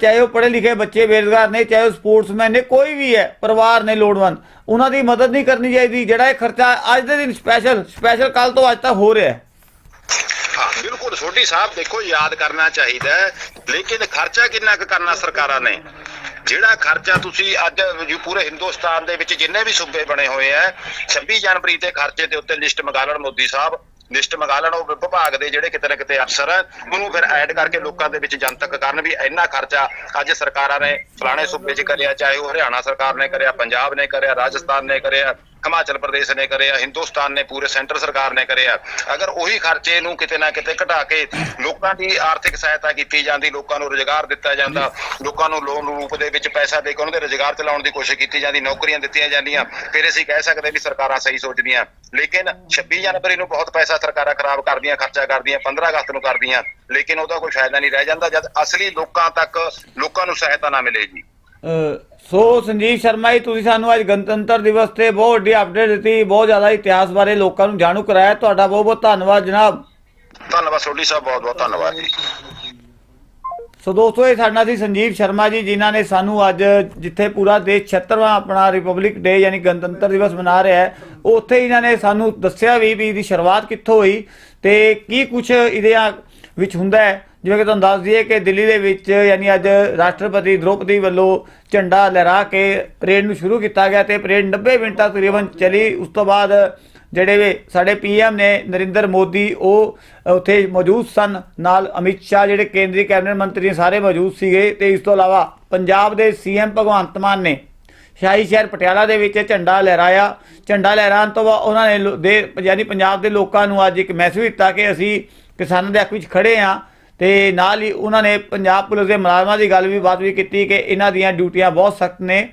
ਚਾਹੇ ਉਹ ਪੜ੍ਹੇ ਲਿਖੇ ਬੱਚੇ ਬੇਰੁਜ਼ਗਾਰ ਨੇ ਚਾਹੇ ਉਹ ਸਪੋਰਟਸਮੈਨ ਨੇ ਕੋਈ ਵੀ ਹੈ ਪਰਿਵਾਰ ਨੇ ਲੋੜਵੰਦ ਉਹਨਾਂ ਦੀ ਮਦਦ ਨਹੀਂ ਕਰਨੀ ਚਾਹੀਦੀ। ਜਿਹੜਾ ਇਹ ਖਰਚਾ ਅੱਜ ਦੇ ਦਿਨ ਸਪੈਸ਼ਲ ਸਪੈਸ਼ਲ ਕੱਲ ਤੋਂ ਅੱਜ ਤੱਕ ਹੋ ਰਿਹਾ ਹੈ। ਹਾਂ ਬਿਲਕੁਲ ਸੋਢੀ ਸਾਹਿਬ ਦੇਖੋ, ਯਾਦ ਕਰਨਾ ਚਾਹੀਦਾ ਲੇਕਿਨ ਖਰਚਾ ਕਿੰਨਾ ਕੁ ਕਰਨਾ ਸਰਕਾਰਾਂ ਨੇ? ਜਿਹੜਾ ਖਰਚਾ ਤੁਸੀਂ ਅੱਜ ਪੂਰੇ ਹਿੰਦੁਸਤਾਨ ਦੇ ਵਿੱਚ ਜਿੰਨੇ ਵੀ ਸੂਬੇ ਬਣੇ ਹੋਏ ਆ 26 ਜਨਵਰੀ ਦੇ ਖਰਚੇ ਦੇ ਉੱਤੇ ਲਿਸਟ ਮੰਗਾ ਲੈਣ ਮੋਦੀ ਸਾਹਿਬ, ਲਿਸਟ ਮੰਗਾ ਲੈਣ ਉਹ ਵਿਭਾਗ ਦੇ ਜਿਹੜੇ ਕਿਤੇ ਨਾ ਕਿਤੇ ਅਫਸਰ ਉਹਨੂੰ ਫਿਰ ਐਡ ਕਰਕੇ ਲੋਕਾਂ ਦੇ ਵਿੱਚ ਜਨਤਕ ਕਰਨ ਵੀ ਇੰਨਾ ਖਰਚਾ ਅੱਜ ਸਰਕਾਰਾਂ ਨੇ ਫਲਾਣੇ ਸੂਬੇ 'ਚ ਕਰਿਆ, ਚਾਹੇ ਉਹ ਹਰਿਆਣਾ ਸਰਕਾਰ ਨੇ ਕਰਿਆ, ਪੰਜਾਬ ਨੇ ਕਰਿਆ, ਰਾਜਸਥਾਨ ਨੇ ਕਰਿਆ ਹਿਮਾਚਲ ਪ੍ਰਦੇਸ਼ ਨੇ ਕਰਿਆ, ਹਿੰਦੁਸਤਾਨ ਨੇ, ਪੂਰੇ ਸੈਂਟਰ ਸਰਕਾਰ ਨੇ ਕਰਿਆ। ਅਗਰ ਉਹੀ ਖਰਚੇ ਨੂੰ ਕਿਤੇ ਨਾ ਕਿਤੇ ਘਟਾ ਕੇ ਲੋਕਾਂ ਦੀ ਆਰਥਿਕ ਸਹਾਇਤਾ ਕੀਤੀ ਜਾਂਦੀ, ਲੋਕਾਂ ਨੂੰ ਰੁਜ਼ਗਾਰ ਦਿੱਤਾ ਜਾਂਦਾ, ਲੋਕਾਂ ਨੂੰ ਲੋਨ ਰੂਪ ਦੇ ਵਿੱਚ ਪੈਸਾ ਦੇ ਕੇ ਉਹਨਾਂ ਦੇ ਰੁਜ਼ਗਾਰ ਚਲਾਉਣ ਦੀ ਕੋਸ਼ਿਸ਼ ਕੀਤੀ ਜਾਂਦੀ, ਨੌਕਰੀਆਂ ਦਿੱਤੀਆਂ ਜਾਂਦੀਆਂ, ਫਿਰ ਅਸੀਂ ਕਹਿ ਸਕਦੇ ਵੀ ਸਰਕਾਰਾਂ ਸਹੀ ਸੋਚਦੀਆਂ। ਲੇਕਿਨ 26 ਜਨਵਰੀ ਨੂੰ ਬਹੁਤ ਪੈਸਾ ਸਰਕਾਰਾਂ ਖਰਾਬ ਕਰਦੀਆਂ, ਖਰਚਾ ਕਰਦੀਆਂ 15 ਅਗਸਤ ਨੂੰ ਕਰਦੀਆਂ, ਲੇਕਿਨ ਉਹਦਾ ਕੋਈ ਫਾਇਦਾ ਨਹੀਂ ਰਹਿ ਜਾਂਦਾ ਜਦ ਅਸਲੀ ਲੋਕਾਂ ਤੱਕ ਲੋਕਾਂ ਨੂੰ ਸਹਾਇਤਾ ਨਾ ਮਿਲੇਗੀ ਸੋ ਸੰਜੀਵ ਸ਼ਰਮਾ ਜੀ ਤੁਸੀਂ ਸਾਨੂੰ ਅੱਜ ਗਣਤੰਤਰ ਦਿਵਸ ਤੇ ਬਹੁਤ ਵੱਡੀ ਅਪਡੇਟ ਦਿੱਤੀ ਬਹੁਤ ਜ਼ਿਆਦਾ ਇਤਿਹਾਸ ਬਾਰੇ ਲੋਕਾਂ ਨੂੰ ਜਾਣੂ ਕਰਾਇਆ ਤੁਹਾਡਾ ਬਹੁਤ ਬਹੁਤ ਧੰਨਵਾਦ ਜਨਾਬ। ਧੰਨਵਾਦ ਸੋਢੀ ਸਾਹਿਬ ਬਹੁਤ ਬਹੁਤ ਧੰਨਵਾਦ ਜੀ। ਸੋ ਦੋਸਤੋ ਇਹ ਸਾਡਾ ਸੀ ਸੰਜੀਵ ਸ਼ਰਮਾ ਜੀ ਜਿਨ੍ਹਾਂ ਨੇ ਸਾਨੂੰ ਅੱਜ ਜਿੱਥੇ ਪੂਰਾ ਦੇਸ਼ 76ਵਾਂ ਆਪਣਾ ਰਿਪਬਲਿਕ ਡੇ ਯਾਨੀ ਗਣਤੰਤਰ ਦਿਵਸ ਮਨਾ ਰਿਹਾ ਹੈ ਉੱਥੇ ਇਹਨਾਂ ਨੇ ਸਾਨੂੰ ਦੱਸਿਆ ਵੀ ਵੀ ਇਹਦੀ ਸ਼ੁਰੂਆਤ ਕਿੱਥੋਂ ਹੋਈ ਤੇ ਕੀ ਕੁਝ ਇਹਦੇ ਵਿੱਚ ਹੁੰਦਾ ਹੈ। ਜਿਵੇਂ ਕਿ ਤੁਹਾਨੂੰ ਦੱਸ ਦਈਏ ਕਿ ਦਿੱਲੀ ਦੇ ਵਿੱਚ ਯਾਨੀ ਅੱਜ ਰਾਸ਼ਟਰਪਤੀ ਦ੍ਰੋਪਦੀ ਵੱਲੋਂ ਝੰਡਾ ਲਹਿਰਾ ਕੇ ਪਰੇਡ ਨੂੰ ਸ਼ੁਰੂ ਕੀਤਾ ਗਿਆ ਤੇ ਪਰੇਡ 90 ਮਿੰਟ ਤੱਕ ਤਕਰੀਬਨ ਚਲੀ। ਉਸ ਤੋਂ ਬਾਅਦ ਜਿਹੜੇ ਵੀ ਸਾਡੇ ਪੀਐਮ ਨੇ ਨਰਿੰਦਰ ਮੋਦੀ, ਉਹ ਉੱਥੇ ਮੌਜੂਦ ਸਨ। ਨਾਲ ਅਮਿਤ ਸ਼ਾਹ ਜਿਹੜੇ ਕੇਂਦਰੀ ਕੈਬਨਿਟ ਮੰਤਰੀ ਸਾਰੇ ਮੌਜੂਦ ਸੀਗੇ ਤੇ ਇਸ ਤੋਂ ਇਲਾਵਾ ਪੰਜਾਬ ਦੇ ਸੀਐਮ ਭਗਵੰਤ ਮਾਨ ਨੇ ਸ਼ਾਹੀ ਸ਼ਹਿਰ ਪਟਿਆਲਾ ਦੇ ਵਿੱਚ ਝੰਡਾ ਲਹਿਰਾਇਆ। ਝੰਡਾ ਲਹਿਰਾਉਣ ਤੋਂ ਬਾਅਦ ਉਹਨਾਂ ਨੇ ਦੇ ਯਾਨੀ ਪੰਜਾਬ ਦੇ ਲੋਕਾਂ ਨੂੰ ਅੱਜ ਇੱਕ ਮੈਸੇਜ ਦਿੱਤਾ ਕਿ ਅਸੀਂ ਕਿਸਾਨਾਂ ਦੇ ਹੱਕ ਵਿੱਚ ਖੜੇ ਹਾਂ। ਤੇ ਨਾਲ ਹੀ ਉਹਨਾਂ ਨੇ ਪੰਜਾਬ ਪੁਲਿਸ ਦੇ ਮੁਲਾਜ਼ਮਾਂ ਦੀ ਗੱਲ ਵੀ ਬਾਤ ਵੀ ਕੀਤੀ ਕਿ ਇਹਨਾਂ ਦੀਆਂ ਡਿਊਟੀਆਂ ਬਹੁਤ ਸਖਤ ਨੇ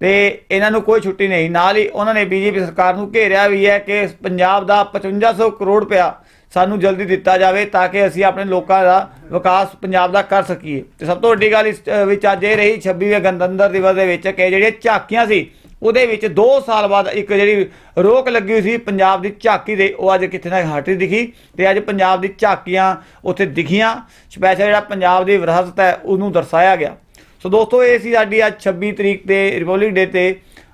ਤੇ ਇਹਨਾਂ ਨੂੰ ਕੋਈ ਛੁੱਟੀ ਨਹੀਂ। ਨਾਲ ਹੀ ਉਹਨਾਂ ਨੇ ਬੀਜੇਪੀ ਸਰਕਾਰ ਨੂੰ ਘੇਰਿਆ ਵੀ ਹੈ ਕਿ ਪੰਜਾਬ ਦਾ 5500 ਕਰੋੜ ਰੁਪਇਆ ਸਾਨੂੰ ਜਲਦੀ ਦਿੱਤਾ ਜਾਵੇ ਤਾਂ ਕਿ ਅਸੀਂ ਆਪਣੇ ਲੋਕਾਂ ਦਾ ਵਿਕਾਸ ਪੰਜਾਬ ਦਾ ਕਰ ਸਕੀਏ। ਤੇ ਸਭ ਤੋਂ ਵੱਡੀ ਗੱਲ ਇਸ ਵਿੱਚ ਅੱਜ ਇਹ ਰਹੀ 26ਵੇਂ ਗਣਤੰਤਰ ਦਿਵਸ ਦੇ ਵਿੱਚ ਕਿ ਜਿਹੜੀਆਂ ਝਾਕੀਆਂ ਸੀ ਉਹਦੇ ਵਿੱਚ 2 ਸਾਲ ਬਾਅਦ ਇੱਕ ਜਿਹੜੀ ਰੋਕ ਲੱਗੀ ਹੋਈ ਸੀ ਪੰਜਾਬ ਦੀ ਝਾਕੀ ਦੇ, ਉਹ ਅੱਜ ਕਿਤੇ ਨਾ ਹਟੀ ਦਿਖੀ ਤੇ ਅੱਜ ਪੰਜਾਬ ਦੀ ਝਾਕੀਆਂ ਉੱਥੇ ਦਿਖੀਆਂ। ਸਪੈਸ਼ਲ ਜਿਹੜਾ ਪੰਜਾਬ ਦੀ ਵਿਰਾਸਤ ਹੈ, ਉਹਨੂੰ ਦਰਸਾਇਆ ਗਿਆ। ਸੋ ਦੋਸਤੋ, ਇਹ ਸੀ ਸਾਡੀ ਅੱਜ 26 ਤਰੀਕ ਤੇ ਰਿਪਬਲਿਕ ਡੇ ਤੇ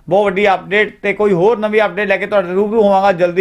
ਬਹੁਤ ਵੱਡੀ ਅਪਡੇਟ ਤੇ ਕੋਈ ਹੋਰ ਨਵੀਂ ਅਪਡੇਟ ਲੈ ਕੇ ਤੁਹਾਡੇ ਰੂਬਰੂ ਹੋਵਾਂਗਾ ਜਲਦੀ।